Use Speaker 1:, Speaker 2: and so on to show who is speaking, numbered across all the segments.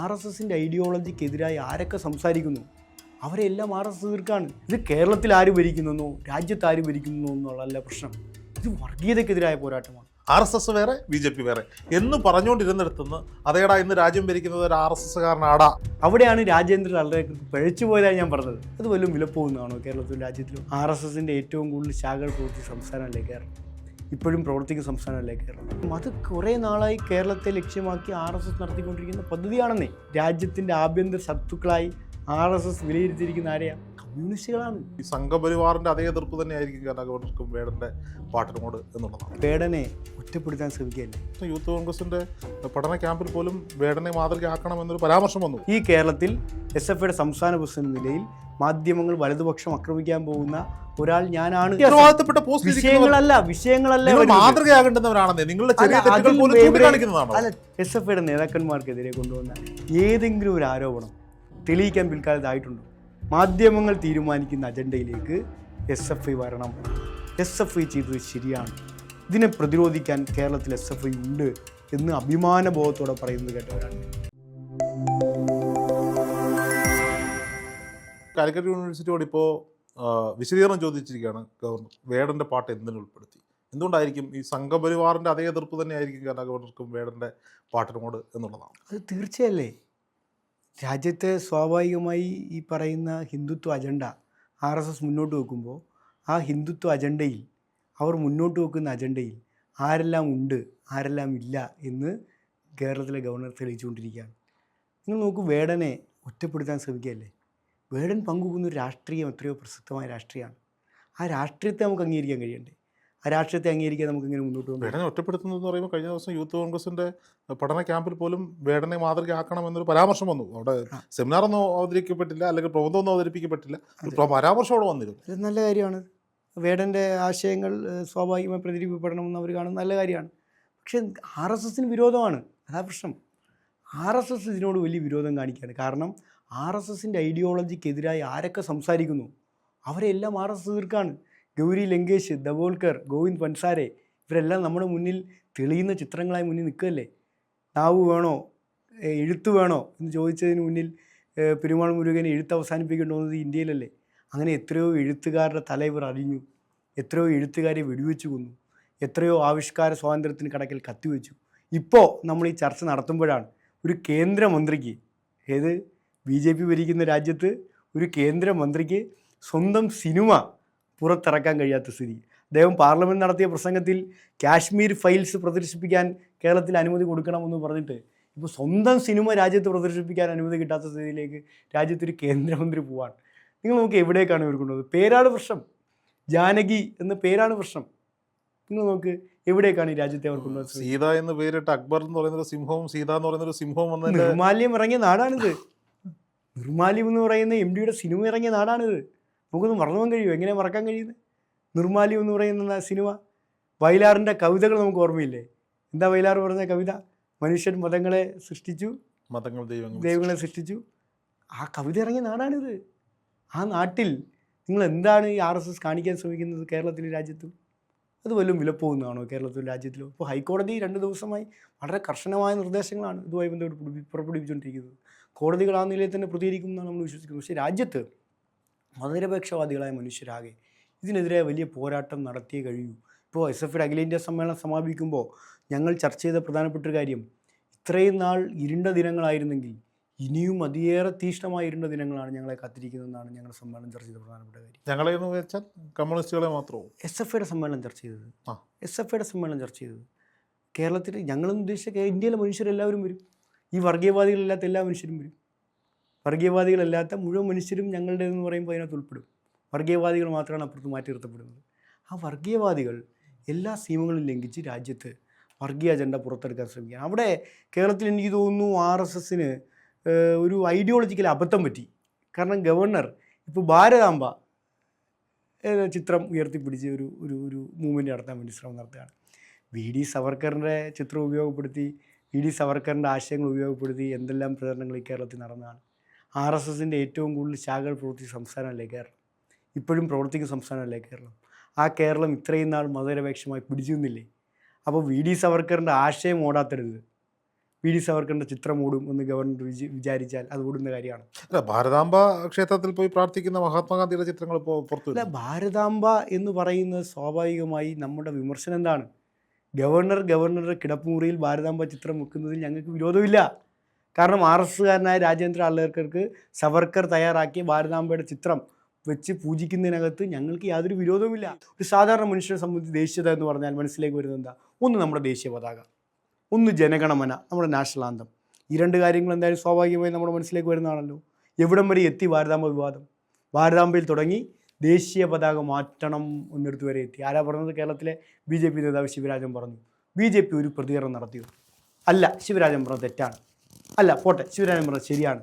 Speaker 1: R S എസിന്റെ ഐഡിയോളജിക്കെതിരായി ആരൊക്കെ സംസാരിക്കുന്നു? അവരെല്ലാം ആർ എസ് എസ് എതിർക്കാണ് ഇത് കേരളത്തിൽ ആര് ഭരിക്കുന്നോ രാജ്യത്ത് ആര് ഭരിക്കുന്നു എന്നുള്ളതല്ല പ്രശ്നം. ഇത് വർഗീയതക്കെതിരായ പോരാട്ടമാണ്.
Speaker 2: ആർ എസ് എസ് വേറെ ബി ജെ പി വേറെ. എന്ന് പറഞ്ഞുകൊണ്ടിരുന്നിടത്തുനിന്ന് അതേടാ ഇന്ന് രാജ്യം ഭരിക്കുന്നത് ഒരു ആർ എസ് എസ് കാരനാടാ
Speaker 1: അവിടെയാണ് രാജേന്ദ്രൻ വളരെ പിഴച്ചു പോയതായി ഞാൻ പറഞ്ഞത്. അത് വല്ലതും വിലപ്പോകുന്നതാണോ കേരളത്തിലും രാജ്യത്തിലും? ആർ എസ് എസിന്റെ ഏറ്റവും കൂടുതൽ ശാഖകൾ പൂർത്തി സംസ്ഥാനമല്ലേ കേരളം? ഇപ്പോഴും പ്രവർത്തിക്കുന്ന സംസ്ഥാനമല്ലേ കേരളം? അത് കുറേ നാളായി കേരളത്തെ ലക്ഷ്യമാക്കി ആർ എസ് എസ് നടത്തിക്കൊണ്ടിരിക്കുന്ന പദ്ധതിയാണെന്നേ. രാജ്യത്തിന്റെ ആഭ്യന്തര ശത്രുക്കളായി ആർ എസ് എസ് വിലയിരുത്തിയിരിക്കുന്ന ആരെയാ? കമ്മ്യൂണിസ്റ്റുകളാണ്.
Speaker 2: ഈ സംഘപരിവാറിന്റെ അതേ എതിർപ്പ് തന്നെയായിരിക്കും കാരണം ഗവർണർക്കും വേടന്റെ പാട്ടിനോട് എന്നുള്ളതാണ്
Speaker 1: വേടനെ ഒറ്റപ്പെടുത്താൻ ശ്രമിക്കുകയല്ലേ?
Speaker 2: യൂത്ത് കോൺഗ്രസിന്റെ പഠന ക്യാമ്പിൽ പോലും വേടനെ മാതൃകയാക്കണം എന്നൊരു പരാമർശം വന്നു.
Speaker 1: ഈ കേരളത്തിൽ എസ് എഫ് ഐയുടെ സംസ്ഥാന പ്രസിഡന്റ് നിലയിൽ മാധ്യമങ്ങൾ വലതുപക്ഷം ആക്രമിക്കാൻ പോകുന്ന ഒരാൾ ഞാനാണ്.
Speaker 2: ഉത്തരവാദിത്തപ്പെട്ട പോസ്റ്റ്
Speaker 1: വിഷയങ്ങളല്ല വിഷയങ്ങളല്ല.
Speaker 2: മാതൃകയാകേണ്ടുന്നവരാണെന്നേ നിങ്ങളുടെ ചെറിയ തെറ്റുകൾ പോലും
Speaker 1: ഇവിടെ-
Speaker 2: ചൂണ്ടിക്കാണിക്കുന്നതാണോ
Speaker 1: അല്ല എസ് എഫ് ഐയുടെ നേതാക്കന്മാർക്കെതിരെ കൊണ്ടുവന്ന ഏതെങ്കിലും ഒരു ആരോപണം തെളിയിക്കാൻ പിൽക്കാലത്ത് ആയിട്ടുണ്ടോ മാധ്യമങ്ങൾ തീരുമാനിക്കുന്ന അജണ്ടയിലേക്ക് എസ് എഫ് ഐ വരണം. എസ് എഫ് ഐ ചെയ്തത് ശരിയാണ്. ഇതിനെ പ്രതിരോധിക്കാൻ കേരളത്തിൽ എസ് എഫ് ഐ ഉണ്ട് എന്ന് അഭിമാനബോധത്തോടെ പറയുന്നത് കേട്ടവരാണ്.
Speaker 2: കാലിക്കറ്റ് യൂണിവേഴ്സിറ്റിയോട് ഇപ്പോൾ വിശദീകരണം ചോദിച്ചിരിക്കുകയാണ് ഗവർണർ വേടന്റെ പാട്ട് എന്തിനു ഉൾപ്പെടുത്തി? എന്തുകൊണ്ടായിരിക്കും ഈ സംഘപരിവാറിന്റെ അതേ എതിർപ്പ് തന്നെയായിരിക്കും കേരള ഗവർണർക്കും വേടന്റെ പാട്ടിനോട് എന്നുള്ളതാണ്?
Speaker 1: അത് തീർച്ചയല്ലേ? രാജ്യത്തെ സ്വാഭാവികമായി ഈ പറയുന്ന Hindutva agenda R S S മുന്നോട്ട് വെക്കുമ്പോൾ ആ ഹിന്ദുത്വ അജണ്ടയിൽ അവർ മുന്നോട്ട് വെക്കുന്ന അജണ്ടയിൽ ആരെല്ലാം ഉണ്ട് ആരെല്ലാം ഇല്ല എന്ന് കേരളത്തിലെ ഗവർണർ തെളിയിച്ചുകൊണ്ടിരിക്കുകയാണ്. നിങ്ങൾ നോക്കൂ വേടനെ ഒറ്റപ്പെടുത്താൻ ശ്രമിക്കുകയല്ലേ? വേടൻ പങ്കുവെക്കുന്ന ഒരു രാഷ്ട്രീയം എത്രയോ പ്രസക്തമായ രാഷ്ട്രീയമാണ്. ആ രാഷ്ട്രീയത്തെ നമുക്ക് അംഗീകരിക്കാൻ കഴിയണ്ടേ? ആ രാഷ്ട്രീയത്തെ അംഗീകരിക്കാൻ നമുക്ക് ഇങ്ങനെ മുന്നോട്ട് പോകും
Speaker 2: വേടനെ ഒറ്റപ്പെടുത്തുന്നത് എന്ന് പറയുമ്പോൾ കഴിഞ്ഞ ദിവസം യൂത്ത് കോൺഗ്രസിന്റെ പഠന ക്യാമ്പിൽ പോലും വേടനെ മാതൃകയാക്കണം എന്നൊരു പരാമർശം വന്നു. അവിടെ
Speaker 1: സെമിനാറൊന്നും
Speaker 2: സെമിനാർ ഒന്നും അവതരിപ്പിക്കപ്പെട്ടില്ല അല്ലെങ്കിൽ പ്രബന്ധമൊന്നും അവതരിപ്പിക്കപ്പെട്ടില്ല. പരാമർശം അവിടെ വന്നിരുന്നു.
Speaker 1: ഇത് നല്ല കാര്യമാണ്. വേടന്റെ ആശയങ്ങൾ സ്വാഭാവികമായി പ്രചരിപ്പിക്കപ്പെടണമെന്ന് അവർ കാണുന്നത് നല്ല കാര്യമാണ്. പക്ഷേ ആർ എസ് എസിന് വിരോധമാണ്. അതാ പ്രശ്നം. ആർ എസ് എസ് ഇതിനോട് വലിയ വിരോധം കാണിക്കുകയാണ്. കാരണം ആർ എസ് എസിന്റെ ഐഡിയോളജിക്കെതിരായി ആരൊക്കെ സംസാരിക്കുന്നു? അവരെല്ലാം ആർ എസ് എസ് എതിർക്കാണ്. ഗൗരി ലങ്കേഷ് ദബോൾക്കർ ഗോവിന്ദ് പൻസാരെ ഇവരെല്ലാം നമ്മുടെ മുന്നിൽ തെളിയുന്ന ചിത്രങ്ങളായി മുന്നിൽ നിൽക്കുകയല്ലേ? നാവ് വേണോ? എഴുത്ത് വേണോ? എന്ന് ചോദിച്ചതിന് മുന്നിൽ പെരുമാൾ മുരുകൻ എഴുത്ത് അവസാനിപ്പിക്കേണ്ടുന്നത് ഇന്ത്യയിലല്ലേ? അങ്ങനെ എത്രയോ എഴുത്തുകാരുടെ തല ഇവർ അറിഞ്ഞു എത്രയോ എഴുത്തുകാരെ വെടിവെച്ചു കൊന്നു. എത്രയോ ആവിഷ്കാര സ്വാതന്ത്ര്യത്തിന് കടക്കിൽ കത്തിവെച്ചു. ഇപ്പോൾ നമ്മൾ ഈ ചർച്ച നടത്തുമ്പോഴാണ് ഒരു കേന്ദ്രമന്ത്രിക്ക് ഏത്? ബി ജെ പി ഭരിക്കുന്ന രാജ്യത്ത് ഒരു കേന്ദ്രമന്ത്രിക്ക് സ്വന്തം സിനിമ പുറത്തിറക്കാൻ കഴിയാത്ത സ്ഥിതി. അദ്ദേഹം പാർലമെന്റ് നടത്തിയ പ്രസംഗത്തിൽ കാശ്മീർ ഫയൽസ് പ്രദർശിപ്പിക്കാൻ കേരളത്തിൽ അനുമതി കൊടുക്കണമെന്ന് പറഞ്ഞിട്ട് ഇപ്പോൾ സ്വന്തം സിനിമ രാജ്യത്ത് പ്രദർശിപ്പിക്കാൻ അനുമതി കിട്ടാത്ത സ്ഥിതിയിലേക്ക് രാജ്യത്തൊരു കേന്ദ്രമന്ത്രി പോവാണ്. നിങ്ങൾ നോക്കി എവിടേക്കാണ് ഇവർ കൊണ്ടുപോകുന്നത് പേരാണ് പ്രശ്നം. ജാനകി എന്ന പേരാണ് പ്രശ്നം. നിങ്ങൾ നോക്ക് എവിടേക്കാണ് ഈ രാജ്യത്തെ അവർ കൊണ്ടുപോകുന്നത്
Speaker 2: സീത എന്ന് പേരിട്ട് അക്ബർ എന്ന് പറയുന്ന ഒരു സിംഹവും സീത എന്ന് പറയുന്ന ഒരു സിംഹവും വന്ന
Speaker 1: നിർമാല്യം ഇറങ്ങിയ നാടാണിത്. നിർമാല്യം എന്ന് പറയുന്ന എം ഡിയുടെ സിനിമ ഇറങ്ങിയ നാടാണിത്. നമുക്കൊന്ന് മറന്നു പോകാൻ കഴിയുമോ? എങ്ങനെ മറക്കാൻ കഴിയുന്നത്? നിർമാലി എന്ന് പറയുന്ന സിനിമ വയലാറിന്റെ കവിതകൾ നമുക്ക് ഓർമ്മയില്ലേ? എന്താ വയലാർ പറഞ്ഞ കവിത? മനുഷ്യൻ മതങ്ങളെ സൃഷ്ടിച്ചു
Speaker 2: മതങ്ങൾ ദൈവങ്ങൾ
Speaker 1: ദൈവങ്ങളെ സൃഷ്ടിച്ചു. ആ കവിത ഇറങ്ങിയ നാടാണിത്. ആ നാട്ടിൽ നിങ്ങൾ എന്താണ് ഈ ആർ എസ് എസ് കാണിക്കാൻ ശ്രമിക്കുന്നത് കേരളത്തിലെ രാജ്യത്തും? അത് വല്ലതും വിലപ്പോകുന്നതാണോ കേരളത്തിലും രാജ്യത്തിലും? ഇപ്പോൾ ഹൈക്കോടതി രണ്ട് ദിവസമായി വളരെ കർശനമായ നിർദ്ദേശങ്ങളാണ് ഇതുമായി ബന്ധപ്പെട്ട് പുറപ്പെടുവി- പുറപ്പെടുവിച്ചുകൊണ്ടിരിക്കുന്നത്. കോടതികൾ ആ നിലയിൽ തന്നെ പ്രതികരിക്കും എന്നാണ് നമ്മൾ വിശ്വസിക്കുന്നത്. പക്ഷേ രാജ്യത്ത് മതനിരപേക്ഷവാദികളായ മനുഷ്യരാകെ ഇതിനെതിരെ വലിയ പോരാട്ടം നടത്തിയേ കഴിയൂ. ഇപ്പോൾ എസ് എഫ് അഖിലേന്ത്യാ സമ്മേളനം സമാപിക്കുമ്പോൾ ഞങ്ങൾ ചർച്ച ചെയ്ത പ്രധാനപ്പെട്ട ഒരു കാര്യം ഇത്രയും നാൾ ഇരുണ്ട ദിനങ്ങളായിരുന്നെങ്കിൽ ഇനിയും അതിയേറെ തീഷ്ണമായ ഇരുണ്ട ദിനങ്ങളാണ് ഞങ്ങളെ കാത്തിരിക്കുന്നതെന്നാണ് ഞങ്ങൾ സമ്മേളനം ചർച്ച ചെയ്ത പ്രധാനപ്പെട്ട കാര്യം.
Speaker 2: ഞങ്ങളെ എന്ന് വെച്ചാൽ കമ്മ്യൂണിസ്റ്റുകളെ മാത്രമോ
Speaker 1: എസ് എഫ് ഐയുടെ സമ്മേളനം ചർച്ച ചെയ്തത്.
Speaker 2: ആ.
Speaker 1: എസ് എഫ് ഐയുടെ സമ്മേളനം ചർച്ച ചെയ്തത്. കേരളത്തിൽ ഞങ്ങളെന്ന് ഉദ്ദേശിച്ച ഇന്ത്യയിലെ മനുഷ്യരെല്ലാവരും വരും. ഈ വർഗീയവാദികളില്ലാത്ത എല്ലാ മനുഷ്യരും വരും. വർഗീയവാദികളല്ലാത്ത മുഴുവൻ മനുഷ്യരും ഞങ്ങളുടെ എന്ന് പറയുമ്പോൾ അതിനകത്ത് ഉൾപ്പെടും. വർഗീയവാദികൾ മാത്രമാണ് അപ്പുറത്ത് മാറ്റി നിർത്തപ്പെടുന്നത്. ആ വർഗീയവാദികൾ എല്ലാ സീമങ്ങളും ലംഘിച്ച് രാജ്യത്ത് വർഗീയ അജണ്ട പുറത്തെടുക്കാൻ ശ്രമിക്കുക. അവിടെ കേരളത്തിൽ എനിക്ക് തോന്നുന്നു ആർ എസ് എസിന് ഒരു ഐഡിയോളജിക്കൽ അബദ്ധം പറ്റി. കാരണം ഗവർണർ ഇപ്പോൾ ഭാരതാംബ എന്ന ചിത്രം ഉയർത്തിപ്പിടിച്ച് ഒരു ഒരു ഒരു മൂവ്മെന്റ് നടത്താൻ വേണ്ടി ശ്രമം നടത്തുകയാണ്. വി ഡി സവർക്കറിന്റെ ചിത്രം ഉപയോഗപ്പെടുത്തി വി ഡി സവർക്കറിന്റെ ആശയങ്ങൾ ഉപയോഗപ്പെടുത്തി എന്തെല്ലാം പ്രചരണങ്ങൾ ഈ കേരളത്തിൽ നടന്നതാണ്. ആർ എസ് എസിന്റെ ഏറ്റവും കൂടുതൽ ശാഖകൾ പ്രവർത്തിച്ച സംസ്ഥാനമല്ലേ കേരളം? ഇപ്പോഴും പ്രവർത്തിക്കുന്ന സംസ്ഥാനമല്ലേ കേരളം? ആ കേരളം ഇത്രയും നാൾ മതനിരപേക്ഷമായി പിടിച്ചു നിന്നില്ലേ അപ്പോൾ വി ഡി സവർക്കറിന്റെ ആശയം ഓടാത്തരുത്. വി ഡി സവർക്കറിന്റെ ചിത്രം ഓടും എന്ന് ഗവർണർ വിചി വിചാരിച്ചാൽ അത് ഓടുന്ന കാര്യമാണ്.
Speaker 2: അല്ല ഭാരതാംബ ക്ഷേത്രത്തിൽ പോയി പ്രാർത്ഥിക്കുന്ന മഹാത്മാഗാന്ധിയുടെ ചിത്രങ്ങൾ ഇപ്പോൾ പുറത്തു
Speaker 1: അല്ല. ഭാരതാംബ എന്ന് പറയുന്നത് സ്വാഭാവികമായി നമ്മുടെ വിമർശനം എന്താണ്? ഗവർണർ ഗവർണറുടെ കിടപ്പുമുറിയിൽ ഭാരതാംബ ചിത്രം വെക്കുന്നതിൽ ഞങ്ങൾക്ക് വിരോധമില്ല. കാരണം ആർ എസ്സുകാരനായ രാജേന്ദ്ര അള്ളേർക്കർക്ക് സവർക്കർ തയ്യാറാക്കിയ ഭാരതാംബയുടെ ചിത്രം വെച്ച് പൂജിക്കുന്നതിനകത്ത് ഞങ്ങൾക്ക് യാതൊരു വിരോധവുമില്ല. ഒരു സാധാരണ മനുഷ്യനെ സംബന്ധിച്ച് ദേശീയത എന്ന് പറഞ്ഞാൽ മനസ്സിലേക്ക് വരുന്നത് എന്താ? ഒന്ന് നമ്മുടെ ദേശീയ പതാക. ഒന്ന് ജനഗണമന നമ്മുടെ നാഷണൽ ആന്തം. ഈ രണ്ട് കാര്യങ്ങൾ എന്തായാലും സ്വാഭാവികമായി നമ്മുടെ മനസ്സിലേക്ക് വരുന്നതാണല്ലോ. എവിടം വരെ എത്തി ഭാരതാംബ വിവാദം? ഭാരതാംബയിൽ തുടങ്ങി ദേശീയ പതാക മാറ്റണം എന്നിടത്ത് വരെ എത്തി. ആരാ പറഞ്ഞത്? കേരളത്തിലെ ബി ജെ പി നേതാവ് ശിവരാജൻ പറഞ്ഞു. ബി ജെ പി ഒരു പ്രതികരണം നടത്തിയോ? അല്ല ശിവരാജൻ പറഞ്ഞത് തെറ്റാണ്. അല്ല പോട്ടെ. ശിവരാജൻ പറഞ്ഞത് ശരിയാണ്.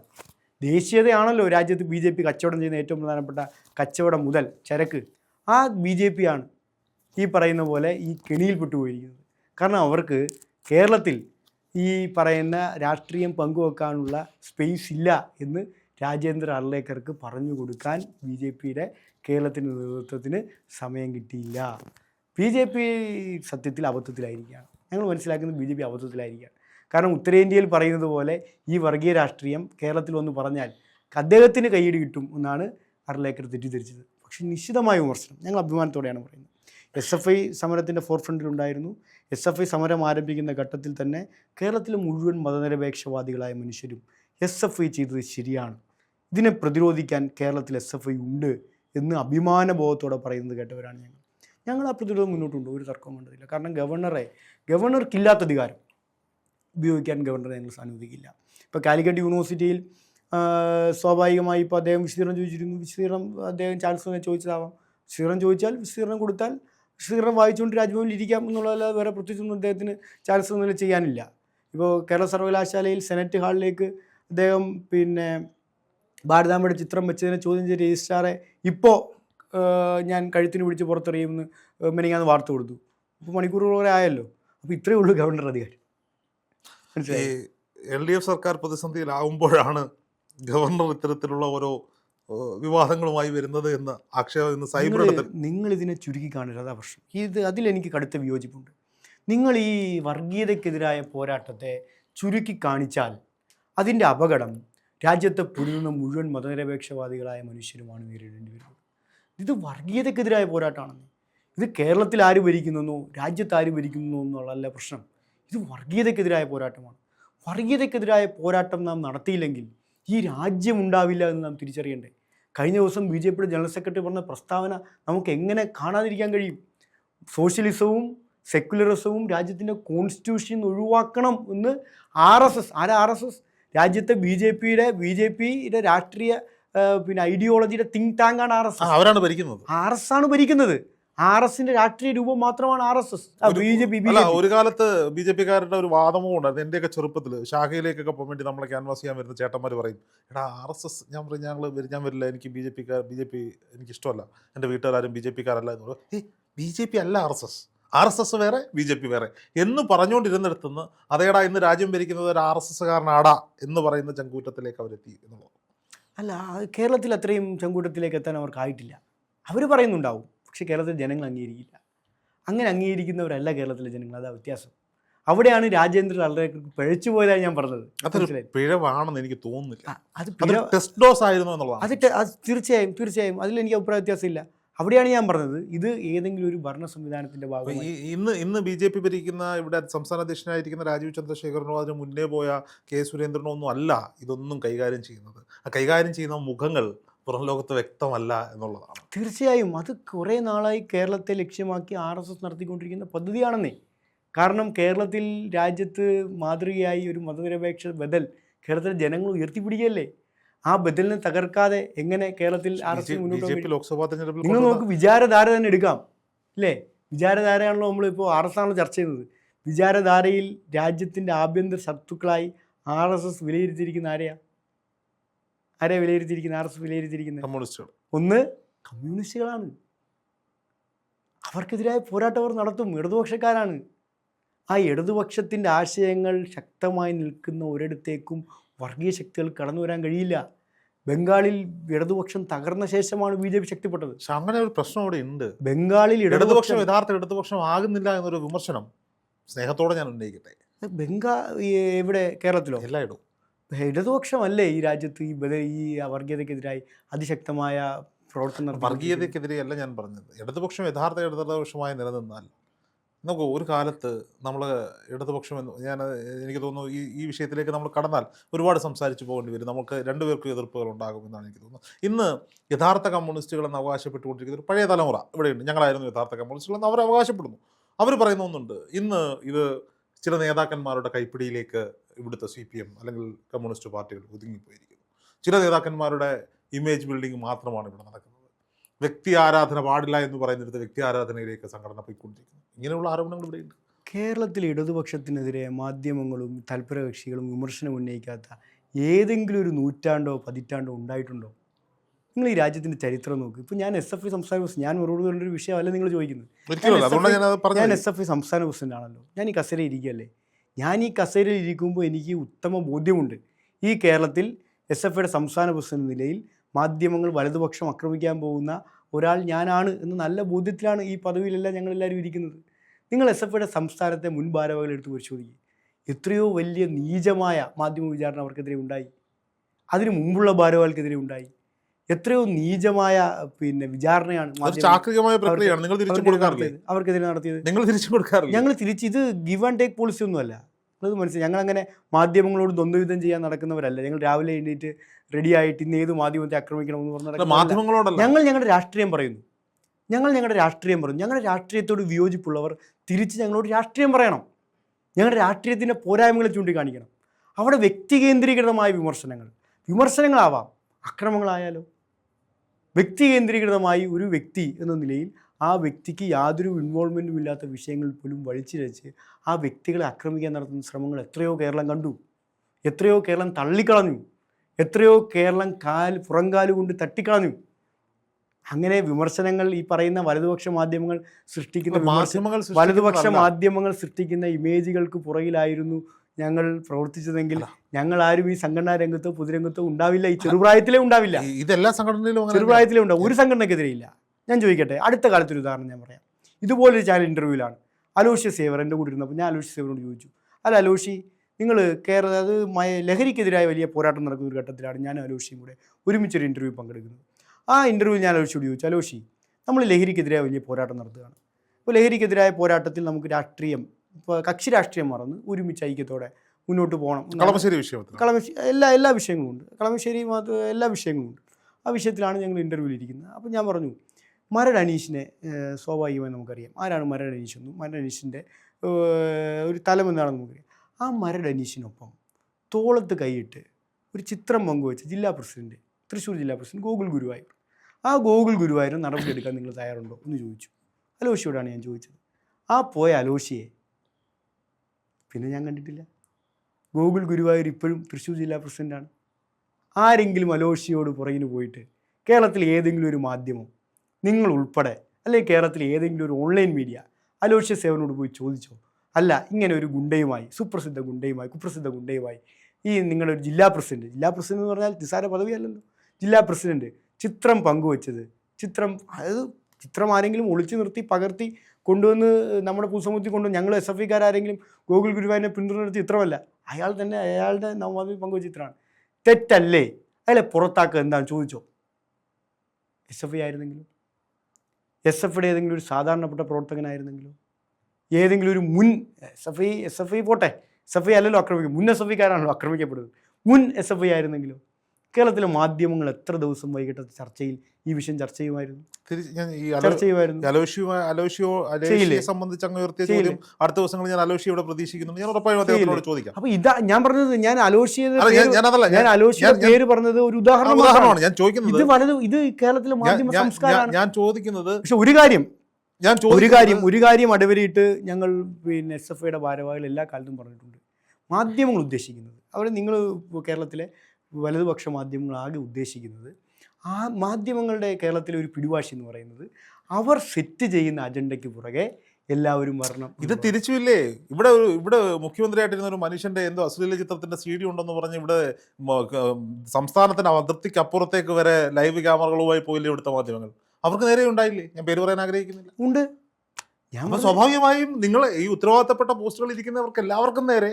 Speaker 1: ദേശീയതയാണല്ലോ രാജ്യത്ത് ബി ജെ പി കച്ചവടം ചെയ്യുന്ന ഏറ്റവും പ്രധാനപ്പെട്ട കച്ചവടം മുതൽ ചരക്ക്. ആ ബി ജെ പി ആണ് ഈ പറയുന്ന പോലെ ഈ കെണിയിൽപ്പെട്ടു പോയിരിക്കുന്നത് കാരണം അവർക്ക് കേരളത്തിൽ ഈ പറയുന്ന രാഷ്ട്രീയം പങ്കുവെക്കാനുള്ള സ്പേസ് ഇല്ല എന്ന് രാജേന്ദ്ര അർലേക്കർക്ക് പറഞ്ഞു കൊടുക്കാൻ ബി ജെ പിയുടെ കേരളത്തിന്റെ നേതൃത്വത്തിന് സമയം കിട്ടിയില്ല. ബി ജെ പി സത്യത്തിൽ അബദ്ധത്തിലായിരിക്കുകയാണ്. ഞങ്ങൾ മനസ്സിലാക്കുന്നത് ബി ജെ പി അബദ്ധത്തിലായിരിക്കുകയാണ്. കാരണം ഉത്തരേന്ത്യയിൽ പറയുന്നത് പോലെ ഈ വർഗീയ രാഷ്ട്രീയം കേരളത്തിൽ വന്ന് പറഞ്ഞാൽ അദ്ദേഹത്തിന് കൈയ്യടി കിട്ടും എന്നാണ് അർലേക്കർ തെറ്റിദ്ധരിച്ചത്. പക്ഷേ നിശ്ചിതമായ വിമർശനം ഞങ്ങൾ അഭിമാനത്തോടെയാണ് പറയുന്നത്. എസ് എഫ് ഐ സമരത്തിന്റെ ഫോർ ഫ്രണ്ടിലുണ്ടായിരുന്നു എസ് എഫ് ഐ സമരം ആരംഭിക്കുന്ന ഘട്ടത്തിൽ തന്നെ കേരളത്തിലെ മുഴുവൻ മതനിരപേക്ഷവാദികളായ മനുഷ്യരും എസ് എഫ് ഐ ചെയ്തത് ശരിയാണ്. ഇതിനെ പ്രതിരോധിക്കാൻ കേരളത്തിൽ എസ് എഫ് ഐ ഉണ്ട് എന്ന് അഭിമാനബോധത്തോടെ പറയുന്നത് കേട്ടവരാണ് ഞങ്ങൾ. ഞങ്ങൾ ആ പ്രതിരോധം മുന്നോട്ടുണ്ട് ഒരു തർക്കവും വേണ്ടതില്ല കാരണം ഗവർണറെ ഗവർണർക്കില്ലാത്ത അധികാരം. ഉപയോഗിക്കാൻ ഗവർണർ ഞങ്ങൾ അനുവദിക്കില്ല ഇപ്പോൾ കാലിക്കറ്റ് യൂണിവേഴ്സിറ്റിയിൽ സ്വാഭാവികമായി ഇപ്പോൾ അദ്ദേഹം വിശദീകരണം ചോദിച്ചിരുന്നു. വിശദീകരണം അദ്ദേഹം ചാൻസലറിനെ ചോദിച്ചതാവാം. വിശദീകരണം ചോദിച്ചാൽ വിശദീകരണം കൊടുത്താൽ വിശദീകരണം വായിച്ചുകൊണ്ട് രാജ്ഭവനിൽ ഇരിക്കാം എന്നുള്ളതല്ലാതെ വേറെ പ്രത്യേകിച്ചൊന്നും അദ്ദേഹത്തിന് ചാൻസലർ നില ചെയ്യാനില്ല. ഇപ്പോൾ കേരള സർവകലാശാലയിൽ സെനറ്റ് ഹാളിലേക്ക് അദ്ദേഹം പിന്നെ ഭാരതാമ്പയുടെ ചിത്രം വെച്ചതിനെ ചോദ്യം ചെയ്ത രജിസ്ട്രാറെ ഇപ്പോൾ ഞാൻ കഴുത്തിന് പിടിച്ച് പുറത്തെറിയുമെന്ന് മെനിങ്ങാന്ന് വാർത്ത കൊടുത്തു. ഇപ്പോൾ മണിക്കൂറുകളോടെ ആയല്ലോ. അപ്പോൾ ഇത്രയേ ഉള്ളൂ ഗവർണർ അധികാരം.
Speaker 2: ഈ എൽ ഡി എഫ് സർക്കാർ പ്രതിസന്ധിയിലാവുമ്പോഴാണ് ഗവർണർ ഇത്തരത്തിലുള്ള ഓരോ വിവാദങ്ങളുമായി വരുന്നത് എന്ന് ആക്ഷേപം ഇന്ന് സൈബർ
Speaker 1: നിങ്ങൾ ഇതിനെ ചുരുക്കി കാണരുത് അതാ പ്രശ്നം. ഇത് അതിലെനിക്ക് കടുത്ത വിയോജിപ്പുണ്ട്. നിങ്ങൾ ഈ വർഗീയതയ്ക്കെതിരായ പോരാട്ടത്തെ ചുരുക്കി കാണിച്ചാൽ അതിന്റെ അപകടം രാജ്യത്തെ പുരുന്ന മുഴുവൻ മതനിരപേക്ഷവാദികളായ മനുഷ്യരുമാണ് നേരിടേണ്ടി വരുന്നത്. ഇത് വർഗീയതയ്ക്കെതിരായ പോരാട്ടമാണെന്ന്. ഇത് കേരളത്തിൽ ആര് ഭരിക്കുന്നോ രാജ്യത്ത് ആര് ഭരിക്കുന്നോ എന്നുള്ളതല്ല പ്രശ്നം. ഇത് വർഗീയതയ്ക്കെതിരായ പോരാട്ടമാണ്. വർഗീയതയ്ക്കെതിരായ പോരാട്ടം നാം നടത്തിയില്ലെങ്കിൽ ഈ രാജ്യം ഉണ്ടാവില്ല എന്ന് നാം തിരിച്ചറിയണ്ടേ? കഴിഞ്ഞ ദിവസം ബി ജെ പിയുടെ ജനറൽ സെക്രട്ടറി പറഞ്ഞ പ്രസ്താവന നമുക്ക് എങ്ങനെ കാണാതിരിക്കാൻ കഴിയും? സോഷ്യലിസവും സെക്യുലറിസവും രാജ്യത്തിന്റെ കോൺസ്റ്റിറ്റ്യൂഷൻ ഒഴിവാക്കണം എന്ന് ആർ എസ് എസ് ആരാ ആർ എസ് എസ്? രാജ്യത്തെ ബി ജെ പിയുടെ ബി ജെ പിയുടെ രാഷ്ട്രീയ പിന്നെ ഐഡിയോളജിയുടെ തിങ്ക് ടാങ്കാണ് ആർ എസ് എസ്.
Speaker 2: അവരാണ് ഭരിക്കുന്നത്.
Speaker 1: ആർ എസ് ആണ് ഭരിക്കുന്നത്. ആർ എസിന്റെ രാഷ്ട്രീയ രൂപം മാത്രമാണ് R S S B J P
Speaker 2: ഒരു കാലത്ത് ബി ജെ പിക്കാരുടെ ഒരു വാദമോ ഉണ്ടായിരുന്നു. എന്റെയൊക്കെ ചെറുപ്പത്തിൽ ശാഖയിലേക്കൊക്കെ പോകാൻ വേണ്ടി നമ്മളെ ക്യാൻവാസ് ചെയ്യാൻ വരുന്ന ചേട്ടന്മാർ പറയും എടാ ആർ എസ് എസ് ഞാൻ പറയും ഞങ്ങൾ ഞാൻ വരില്ല എനിക്ക് ബി ജെ പിക്കാർ ബി ജെ പി എനിക്ക് ഇഷ്ടമല്ല എന്റെ വീട്ടുകാരും ബി ജെ പിക്കാരല്ല എന്ന് പറയും. ഏയ് ബി ജെ പി അല്ല R S S R S S വേറെ ബി ജെ പി വേറെ. എന്ന് പറഞ്ഞുകൊണ്ടിരുന്നിടത്തുനിന്ന് അതേടാ ഇന്ന് രാജ്യം ഭരിക്കുന്നത് ഒരു ആർ എസ് എസ് കാരനാടാ എന്ന് പറയുന്ന ചങ്കൂറ്റത്തിലേക്ക് അവരെത്തി എന്നുള്ളത്.
Speaker 1: അല്ല കേരളത്തിൽ അത്രയും ചങ്കൂട്ടത്തിലേക്ക് എത്താൻ അവർക്കായിട്ടില്ല അവർ പറയുന്നുണ്ടാവും. പക്ഷേ കേരളത്തിലെ ജനങ്ങൾ അംഗീകരിക്കില്ല. അങ്ങനെ അംഗീകരിക്കുന്നവരല്ല കേരളത്തിലെ ജനങ്ങൾ. അതാ വ്യത്യാസം. അവിടെയാണ് രാജേന്ദ്രൻ വളരെ പിഴച്ചു പോയതായി ഞാൻ പറഞ്ഞത്.
Speaker 2: അതൊരു? പിഴവാണെന്ന് എനിക്ക് തോന്നുന്നില്ല.
Speaker 1: അത് പിഴ
Speaker 2: ടെസ്റ്റ് ഡോസ് ആയിരുന്നു എന്നുള്ളതാണ്.
Speaker 1: അത് തീർച്ചയായും തീർച്ചയായും. അതിൽ എനിക്ക് അഭിപ്രായ വ്യത്യാസമില്ല. അവിടെയാണ് ഞാൻ പറഞ്ഞത്. ഇത് ഏതെങ്കിലും ഒരു ഭരണ സംവിധാനത്തിന്റെ
Speaker 2: ഭാഗം ഇന്ന് ഇന്ന് ബി ജെ പി ഭരിക്കുന്ന ഇവിടെ സംസ്ഥാന അധ്യക്ഷനായിരിക്കുന്ന രാജീവ് ചന്ദ്രശേഖരനോ അതിന് മുന്നേ പോയ കെ സുരേന്ദ്രനോ ഒന്നും അല്ല ഇതൊന്നും കൈകാര്യം ചെയ്യുന്നത്. ആ കൈകാര്യം ചെയ്യുന്ന മുഖങ്ങൾ പുറം ലോകത്ത് വ്യക്തമല്ല എന്നുള്ളതാണ്.
Speaker 1: തീർച്ചയായും അത് കുറേ നാളായി കേരളത്തെ ലക്ഷ്യമാക്കി ആർ എസ് എസ് നടത്തിക്കൊണ്ടിരിക്കുന്ന പദ്ധതിയാണെന്നേ. കാരണം കേരളത്തിൽ രാജ്യത്ത് മാതൃകയായി ഒരു മതനിരപേക്ഷ ബദൽ കേരളത്തിലെ ജനങ്ങൾ ഉയർത്തിപ്പിടിക്കുകയല്ലേ? ആ ബദലിനെ തകർക്കാതെ എങ്ങനെ കേരളത്തിൽ ആർ എസ് എസ് മുന്നോട്ട്
Speaker 2: ലോക്സഭാ തെരഞ്ഞെടുപ്പിൽ
Speaker 1: നിങ്ങൾ നമുക്ക് വിചാരധാര തന്നെ എടുക്കാം അല്ലേ? വിചാരധാരയാണല്ലോ നമ്മളിപ്പോൾ ആർ എസ് ആണല്ലോ ചർച്ച ചെയ്യുന്നത്. വിചാരധാരയിൽ രാജ്യത്തിന്റെ ആഭ്യന്തര ശത്രുക്കളായി ആർ എസ് എസ് വിലയിരുത്തിയിരിക്കുന്ന ആരെയാ? ആരെയാ വിലയിരുത്തിയിരിക്കുന്നത് ആർ എസ് വിലയിരുത്തിയിരിക്കുന്നത്
Speaker 2: കമ്മ്യൂണിസ്റ്റുകൾ.
Speaker 1: ഒന്ന് കമ്മ്യൂണിസ്റ്റുകളാണ്. അവർക്കെതിരായ പോരാട്ടം അവർ നടത്തും. ഇടതുപക്ഷക്കാരാണ്. ആ ഇടതുപക്ഷത്തിന്റെ ആശയങ്ങൾ ശക്തമായി നിൽക്കുന്ന ഒരിടത്തേക്കും വർഗീയ ശക്തികൾ കടന്നു വരാൻ കഴിയില്ല. ബംഗാളിൽ ഇടതുപക്ഷം തകർന്ന ശേഷമാണ് ബി ജെ പി ശക്തിപ്പെട്ടത്.
Speaker 2: അങ്ങനെ ഒരു പ്രശ്നം അവിടെ ഉണ്ട്.
Speaker 1: ബംഗാളിൽ
Speaker 2: ഇടതുപക്ഷം യഥാർത്ഥ ഇടതുപക്ഷം ആകുന്നില്ല എന്നൊരു വിമർശനം സ്നേഹത്തോടെ ഞാൻ ഉന്നയിക്കട്ടെ.
Speaker 1: ബംഗാ ഈ എവിടെ? കേരളത്തിലോ?
Speaker 2: എല്ലായിടും
Speaker 1: ഇടതുപക്ഷമല്ലേ ഈ രാജ്യത്ത് ഈ ഈ വർഗീയതയ്ക്കെതിരായി അതിശക്തമായ പ്രവർത്തനം
Speaker 2: വർഗീയതക്കെതിരെയല്ല ഞാൻ പറഞ്ഞത്. ഇടതുപക്ഷം യഥാർത്ഥ ഇടതുപക്ഷമായി നിലനിന്നാൽ നമുക്ക് ഒരു കാലത്ത് നമ്മൾ ഇടതുപക്ഷം എന്ന് ഞാൻ എനിക്ക് തോന്നുന്നു ഈ ഈ വിഷയത്തിലേക്ക് നമ്മൾ കടന്നാൽ ഒരുപാട് സംസാരിച്ചു പോകേണ്ടി വരും. നമുക്ക് രണ്ടുപേർക്കും എതിർപ്പുകൾ ഉണ്ടാകും എന്നാണ് എനിക്ക് തോന്നുന്നത്. ഇന്ന് യഥാർത്ഥ കമ്മ്യൂണിസ്റ്റുകളെന്ന് അവകാശപ്പെട്ടുകൊണ്ടിരിക്കുന്ന ഒരു പഴയ തലമുറ ഇവിടെയുണ്ട്. ഞങ്ങളായിരുന്നു യഥാർത്ഥ കമ്മ്യൂണിസ്റ്റുകളെന്ന് അവർ അവകാശപ്പെടുന്നു. അവർ പറയുന്ന ഒന്നുണ്ട്. ഇന്ന് ഇത് ചില നേതാക്കന്മാരുടെ കൈപ്പിടിയിലേക്ക് ഇവിടുത്തെ സി പി എം അല്ലെങ്കിൽ കമ്മ്യൂണിസ്റ്റ് പാർട്ടികൾ ഒതുങ്ങിപ്പോയിരിക്കുന്നു. ചില നേതാക്കന്മാരുടെ ഇമേജ് ബിൽഡിംഗ് മാത്രമാണ് ഇവിടെ നടക്കുന്നത്. വ്യക്തി ആരാധന പാടില്ല എന്ന് പറയുന്നിടത്ത് വ്യക്തി ആരാധനയിലേക്ക് സംഘടന പോയിക്കൊണ്ടിരിക്കുന്നു. ഇങ്ങനെയുള്ള ആരോപണങ്ങൾ ഇവിടെയുണ്ട്.
Speaker 1: കേരളത്തിലെ ഇടതുപക്ഷത്തിനെതിരെ മാധ്യമങ്ങളും തൽപരകക്ഷികളും വിമർശനം ഉന്നയിക്കാത്ത ഏതെങ്കിലും ഒരു നൂറ്റാണ്ടോ പതിറ്റാണ്ടോ ഉണ്ടായിട്ടുണ്ടോ? നിങ്ങൾ ഈ രാജ്യത്തിന്റെ ചരിത്രം നോക്ക്. ഇപ്പൊ ഞാൻ എസ് എഫ് ഐ സംസ്ഥാന പ്രസിഡന്റ് ഞാൻ മറുപടി പറഞ്ഞൊരു വിഷയമല്ല നിങ്ങൾ ചോദിക്കുന്നത്.
Speaker 2: ഞാൻ
Speaker 1: എസ് എഫ് ഐ സംസ്ഥാന പ്രസിഡന്റ് ആണല്ലോ ഞാൻ ഈ കസേരയിൽ ഇരിക്കുകയല്ലേ? ഞാൻ ഈ കസേരയിൽ ഇരിക്കുമ്പോൾ എനിക്ക് ഉത്തമ ബോധ്യമുണ്ട്. ഈ കേരളത്തിൽ എസ് എഫ് ഐയുടെ സംസ്ഥാന പ്രസിഡന്റ് എന്ന നിലയിൽ മാധ്യമങ്ങൾ വലതുപക്ഷം ആക്രമിക്കാൻ പോകുന്ന ഒരാൾ ഞാനാണ് എന്ന് നല്ല ബോധ്യത്തിലാണ് ഈ പദവിയിലെല്ലാം ഞങ്ങളെല്ലാവരും ഇരിക്കുന്നത്. നിങ്ങൾ എസ് എഫ് ഐയുടെ സംസ്ഥാനത്തെ മുൻ ഭാരവാഹികൾ എടുത്ത് പരിശോധിക്കുക എത്രയോ വലിയ നീചമായ മാധ്യമ വിചാരണ അവർക്കെതിരെ ഉണ്ടായി. അതിനു മുമ്പുള്ള ഭാരവാഹികൾക്കെതിരെ ഉണ്ടായി. എത്രയോ നീചമായ പിന്നെ വിചാരണയാണ്
Speaker 2: ചാക്രികമായ പ്രക്രിയയാണ്. നിങ്ങൾ തിരിച്ചു കൊടുക്കാറില്ലേ.
Speaker 1: അവർക്കെതിരെ നടത്തിയത്.
Speaker 2: നിങ്ങൾ തിരിച്ചു കൊടുക്കാറില്ല?
Speaker 1: ഞങ്ങൾ തിരിച്ച് ഇത് ഗിവ് ആൻഡ് ടേക്ക് പോളിസി ഒന്നുമല്ല. അത് മനസ്സിലായി. ഞങ്ങളങ്ങനെ മാധ്യമങ്ങളോട് ദ്വന്ദ്വയുദ്ധം ചെയ്യാൻ നടക്കുന്നവരല്ല. ഞങ്ങൾ രാവിലെ എണീറ്റ് റെഡി ആയിട്ട് ഇന്ന് ഏത് മാധ്യമത്തെ ആക്രമിക്കണമെന്ന്
Speaker 2: പറഞ്ഞാൽ
Speaker 1: ഞങ്ങൾ ഞങ്ങളുടെ രാഷ്ട്രീയം പറയുന്നു. ഞങ്ങൾ ഞങ്ങളുടെ രാഷ്ട്രീയം പറയുന്നു. ഞങ്ങളുടെ രാഷ്ട്രീയത്തോട് വിയോജിപ്പുള്ളവർ തിരിച്ച് ഞങ്ങളോട് രാഷ്ട്രീയം പറയണം. ഞങ്ങളുടെ രാഷ്ട്രീയത്തിന്റെ പോരായ്മകളെ ചൂണ്ടിക്കാണിക്കണം. അവിടെ വ്യക്തികേന്ദ്രീകൃതമായ വിമർശനങ്ങൾ. വിമർശനങ്ങളാവാം. അക്രമങ്ങളായാലോ. വ്യക്തികേന്ദ്രീകൃതമായി ഒരു വ്യക്തി എന്ന നിലയിൽ ആ വ്യക്തിക്ക് യാതൊരു ഇൻവോൾവ്മെന്റും ഇല്ലാത്ത വിഷയങ്ങളിൽ പോലും വലിച്ചിരച്ച് ആ വ്യക്തികളെ ആക്രമിക്കാൻ നടത്തുന്ന ശ്രമങ്ങൾ എത്രയോ കേരളം കണ്ടു. എത്രയോ കേരളം തള്ളിക്കളഞ്ഞു. എത്രയോ കേരളം കാൽ പുറംകാൽ കൊണ്ട് തട്ടിക്കളഞ്ഞു. അങ്ങനെ വിമർശനങ്ങൾ ഈ പറയുന്ന വലതുപക്ഷ മാധ്യമങ്ങൾ സൃഷ്ടിക്കുന്ന
Speaker 2: മാധ്യമങ്ങൾ
Speaker 1: വലതുപക്ഷ മാധ്യമങ്ങൾ സൃഷ്ടിക്കുന്ന ഇമേജുകൾക്ക് പുറകിലായിരുന്നു ഞങ്ങൾ പ്രവർത്തിച്ചതെങ്കിൽ ഞങ്ങൾ ആരും ഈ സംഘടനാ രംഗത്തോ പൊതുരംഗത്തോ ഉണ്ടാവില്ല. ഈ ചെറുപ്രായത്തിലേ ഉണ്ടാവില്ല.
Speaker 2: ഇതെല്ലാ സംഘടനയിലും
Speaker 1: ചെറുപ്രായത്തിലേ ഉണ്ടാവും. ഒരു സംഘടനയ്ക്കെതിരെ ഇല്ല. ഞാൻ ചോദിക്കട്ടെ അടുത്ത കാലത്തൊരു ഉദാഹരണം ഞാൻ പറയാം. ഇതുപോലൊരു ചാനൽ ഇന്റർവ്യൂവിലാണ് അലോഷ്യ സേവർ എന്റെ കൂടെ ഇരുന്നപ്പോൾ ഞാൻ അലോഷ്യ സേവറിനോട് ചോദിച്ചു അല്ല അലോഷി നിങ്ങൾ കേരള അത് മയ ലഹരിക്കെതിരായ വലിയ പോരാട്ടം നടക്കുന്ന ഒരു ഘട്ടത്തിലാണ് ഞാൻ അലോഷിയും കൂടെ ഒരുമിച്ചൊരു ഇന്റർവ്യൂ പങ്കെടുക്കുന്നത്. ആ ഇന്റർവ്യൂ ഞാൻ അലോഷിയോട് ചോദിച്ചു അലോഷി നമ്മൾ ലഹരിക്കെതിരായ വലിയ പോരാട്ടം നടത്തുകയാണ്. അപ്പോൾ ലഹരിക്കെതിരായ പോരാട്ടത്തിൽ നമുക്ക് രാഷ്ട്രീയം ഇപ്പോൾ കക്ഷി രാഷ്ട്രീയം മറന്ന് ഒരുമിച്ച് ഐക്യത്തോടെ മുന്നോട്ട് പോകണം
Speaker 2: കളമശ്ശേരി വിഷയത്തിൽ.
Speaker 1: കളമശ്ശേരി എല്ലാ എല്ലാ വിഷയങ്ങളും ഉണ്ട് കളമശ്ശേരി മാത്രം എല്ലാ വിഷയങ്ങളും ഉണ്ട് ആ വിഷയത്തിലാണ് ഞങ്ങൾ ഇന്റർവ്യൂവിൽ ഇരിക്കുന്നത്. അപ്പോൾ ഞാൻ പറഞ്ഞു മരട് അനീഷിനെ സ്വാഭാവികമായി നമുക്കറിയാം. ആരാണ് മരട് അനീഷ് എന്നും? മരട് അനീഷിന്റെ ഒരു തലം എന്താണെന്ന് നമുക്കറിയാം. ആ മരട് അനീഷിനൊപ്പം തോളത്ത് കൈയിട്ട് ഒരു ചിത്രം പങ്കുവെച്ച ജില്ലാ പ്രസിഡന്റ് തൃശ്ശൂർ ജില്ലാ പ്രസിഡന്റ് ഗോകുൽ ഗുരുവായൂർ. ആ ഗോകുൽ ഗുരുവായൂർ നടപടിയെടുക്കാൻ നിങ്ങൾ തയ്യാറുണ്ടോ എന്ന് ചോദിച്ചു. അലോഷിയോടാണ് ഞാൻ ചോദിച്ചത്. ആ പോയ അലോഷിയെ പിന്നെ ഞാൻ കണ്ടിട്ടില്ല. ഗോകുൽ ഗുരുവായൂർ ഇപ്പോഴും തൃശ്ശൂർ ജില്ലാ പ്രസിഡന്റാണ്. ആരെങ്കിലും അലോഷിയോട് പുറകിന് പോയിട്ട് കേരളത്തിൽ ഏതെങ്കിലും ഒരു മാധ്യമം നിങ്ങൾ ഉൾപ്പെടെ അല്ലെങ്കിൽ കേരളത്തിലെ ഏതെങ്കിലും ഒരു ഓൺലൈൻ മീഡിയ അലോഷ്യ സേവനോട് പോയി ചോദിച്ചോ? അല്ല ഇങ്ങനെ ഒരു ഗുണ്ടയുമായി സുപ്രസിദ്ധ ഗുണ്ടയുമായി കുപ്രസിദ്ധ ഗുണ്ടയുമായി ഈ നിങ്ങളുടെ ഒരു ജില്ലാ പ്രസിഡന്റ് ജില്ലാ പ്രസിഡന്റ് എന്ന് പറഞ്ഞാൽ നിസാര പദവിയല്ലല്ലോ ജില്ലാ പ്രസിഡന്റ് ചിത്രം പങ്കുവച്ചത് ചിത്രം അതായത് ചിത്രം ആരെങ്കിലും ഒളിച്ചു നിർത്തി പകർത്തി കൊണ്ടുവന്ന് നമ്മുടെ പൂസമുത്തി കൊണ്ടു ഞങ്ങൾ എസ് എഫ് ഐക്കാരെങ്കിലും ഗോകുൽ ഗുരുവായൂരിനെ പിന്തുടർത്തി ചിത്രമല്ല. അയാൾ തന്നെ അയാളുടെ നവമാധ്യമ പങ്കുവച്ച ചിത്രമാണ്. തെറ്റല്ലേ? അയാളെ പുറത്താക്കുക എന്താണ് ചോദിച്ചോ? എസ് എഫ് ഐ ആയിരുന്നെങ്കിലും? എസ് എഫ് ഏതെങ്കിലും ഒരു സാധാരണപ്പെട്ട പ്രവർത്തകനായിരുന്നെങ്കിലും? ഏതെങ്കിലും ഒരു മുൻ S F I S F I പോട്ടെ. എസ് എഫ് ഐ അല്ലല്ലോ ആക്രമിക്കും മുൻ എസ് എഫ് ഐക്കാരാണല്ലോ ആക്രമിക്കപ്പെടുന്നത്. മുൻ എസ് എഫ് ഐ ആയിരുന്നെങ്കിലും? കേരളത്തിലെ മാധ്യമങ്ങൾ എത്ര ദിവസം വൈകിട്ടത്തെ ചർച്ചയിൽ ഈ വിഷയം ചർച്ച ചെയ്യുമായിരുന്നു? ചർച്ച ചെയ്യുമായിരുന്നു.
Speaker 2: അലോഷ്യോ അലോഷ്യോ? അലോഷിയെ സംബന്ധിച്ച് അങ്ങ് ഉയർത്തിയ ചോദ്യം അടുത്ത ദിവസങ്ങളിൽ ഞാൻ ഇവിടെ പ്രതീക്ഷിക്കുന്നുണ്ട്. ഞാൻ ഉറപ്പായും അദ്ദേഹത്തിനോട് ചോദിക്കാം.
Speaker 1: അപ്പൊ ഇതാ ഞാൻ പറഞ്ഞത് ഞാൻ അലോഷിയുടെ
Speaker 2: ഞാൻ
Speaker 1: അലോഷിയുടെ പേര് പറഞ്ഞത് ഒരു ഉദാഹരണം
Speaker 2: ഉദാഹരണമാണ്. ഞാൻ ചോദിക്കുന്നത്
Speaker 1: ഇത് വലത് ഇത് കേരളത്തിലെ മാധ്യമ സംസ്കാരമാണ്.
Speaker 2: ഞാൻ ചോദിക്കുന്നത്
Speaker 1: പക്ഷെ ഒരു കാര്യം
Speaker 2: ഞാൻ
Speaker 1: ഒരു കാര്യം ഒരു കാര്യം അടവരിയിട്ട് ഞങ്ങൾ പിന്നെ എസ് എഫ് ഐയുടെ ഭാരവാഹികൾ എല്ലാ കാലത്തും പറഞ്ഞിട്ടുണ്ട്. മാധ്യമങ്ങൾ ഉദ്ദേശിക്കുന്നത്. അവർ നിങ്ങൾ കേരളത്തിലെ വലതുപക്ഷ മാധ്യമങ്ങൾ ആകെ ഉദ്ദേശിക്കുന്നത് ആ മാധ്യമങ്ങളുടെ കേരളത്തിലെ ഒരു പിടിവാശി എന്ന് പറയുന്നത് അവർ സെറ്റ് ചെയ്യുന്ന അജണ്ടയ്ക്ക് പുറകെ എല്ലാവരും വരണം
Speaker 2: ഇത് തിരിച്ചുമില്ലേ? ഇവിടെ ഒരു ഇവിടെ മുഖ്യമന്ത്രിയായിട്ടിരുന്ന ഒരു മനുഷ്യന്റെ എന്തോ അശ്ലീല ചിത്രത്തിന്റെ സി ഡി ഉണ്ടെന്ന് പറഞ്ഞ് ഇവിടെ സംസ്ഥാനത്തിന്റെ അതിർത്തിക്ക് അപ്പുറത്തേക്ക് വരെ ലൈവ് ക്യാമറകളുമായി പോയില്ലേ ഇവിടുത്തെ മാധ്യമങ്ങൾ? അവർക്ക് നേരെ ഉണ്ടായില്ലേ? ഞാൻ പേര് പറയാൻ ആഗ്രഹിക്കുന്നില്ല.
Speaker 1: ഉണ്ട്. ഞാൻ
Speaker 2: സ്വാഭാവികമായും നിങ്ങൾ ഈ ഉത്തരവാദിത്തപ്പെട്ട പോസ്റ്റുകൾ ഇരിക്കുന്നവർക്ക് എല്ലാവർക്കും നേരെ.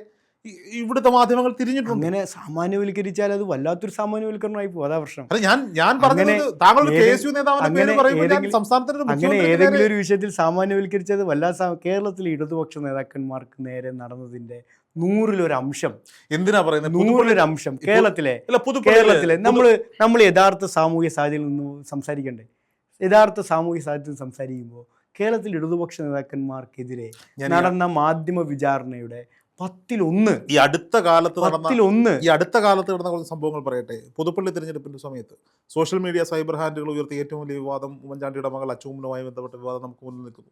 Speaker 2: ഇവിടുത്തെ മാധ്യമങ്ങൾ തിരിഞ്ഞിട്ടുണ്ട്.
Speaker 1: അങ്ങനെ സാമാന്യവൽക്കരിച്ചാൽ അത് വല്ലാത്തൊരു സാമാന്യവൽക്കരണമായി പോകും അതാ പ്രശ്നം.
Speaker 2: അല്ല ഞാൻ ഞാൻ പറഞ്ഞത്
Speaker 1: അങ്ങനെ
Speaker 2: താങ്കൾ കെ എസ് യു നേതാവിന്റെ പറയുമ്പോൾ ഞാൻ
Speaker 1: ഏതെങ്കിലും-
Speaker 2: സംസ്ഥാനത്തിന്റെ ഒരു
Speaker 1: അങ്ങനെ ഏതെങ്കിലും ഒരു വിഷയത്തിൽ സാമാന്യവൽക്കരിച്ചത് വല്ലാത്ത കേരളത്തിലെ ഇടതുപക്ഷ നേതാക്കന്മാർക്ക് നേരെ നടന്നതിന്റെ നൂറിലൊരു അംശം
Speaker 2: എന്തിനാ പറയുന്നത്? നൂറിലൊരംശം.
Speaker 1: നൂറിലൊരു അംശം കേരളത്തിലെ കേരളത്തിലെ നമ്മൾ നമ്മൾ യഥാർത്ഥ സാമൂഹ്യ സാഹചര്യം നിന്ന് സംസാരിക്കണ്ടേ? യഥാർത്ഥ സാമൂഹ്യ സാഹചര്യത്തിൽ സംസാരിക്കുമ്പോൾ കേരളത്തിൽ ഇടതുപക്ഷ നേതാക്കന്മാർക്കെതിരെ നടന്ന മാധ്യമ വിചാരണയുടെ പത്തിലൊന്ന്.
Speaker 2: ഈ അടുത്ത കാലത്ത് നടന്ന
Speaker 1: പത്തിലൊന്ന്.
Speaker 2: ഈ അടുത്ത കാലത്ത് നടന്ന കുറച്ച് സംഭവങ്ങൾ പറയട്ടെ. പുതുപ്പള്ളി തിരഞ്ഞെടുപ്പിന്റെ സമയത്ത് സോഷ്യൽ മീഡിയ സൈബർ ഹാൻഡുകൾ ഉയർത്തിയ ഏറ്റവും വലിയ വിവാദം ഉമ്മൻചാണ്ടിയുടെ മകൾ അച്ചുമ്മനുമായി ബന്ധപ്പെട്ട വിവാദം നമുക്ക് മുന്നിൽ നിൽക്കുന്നു.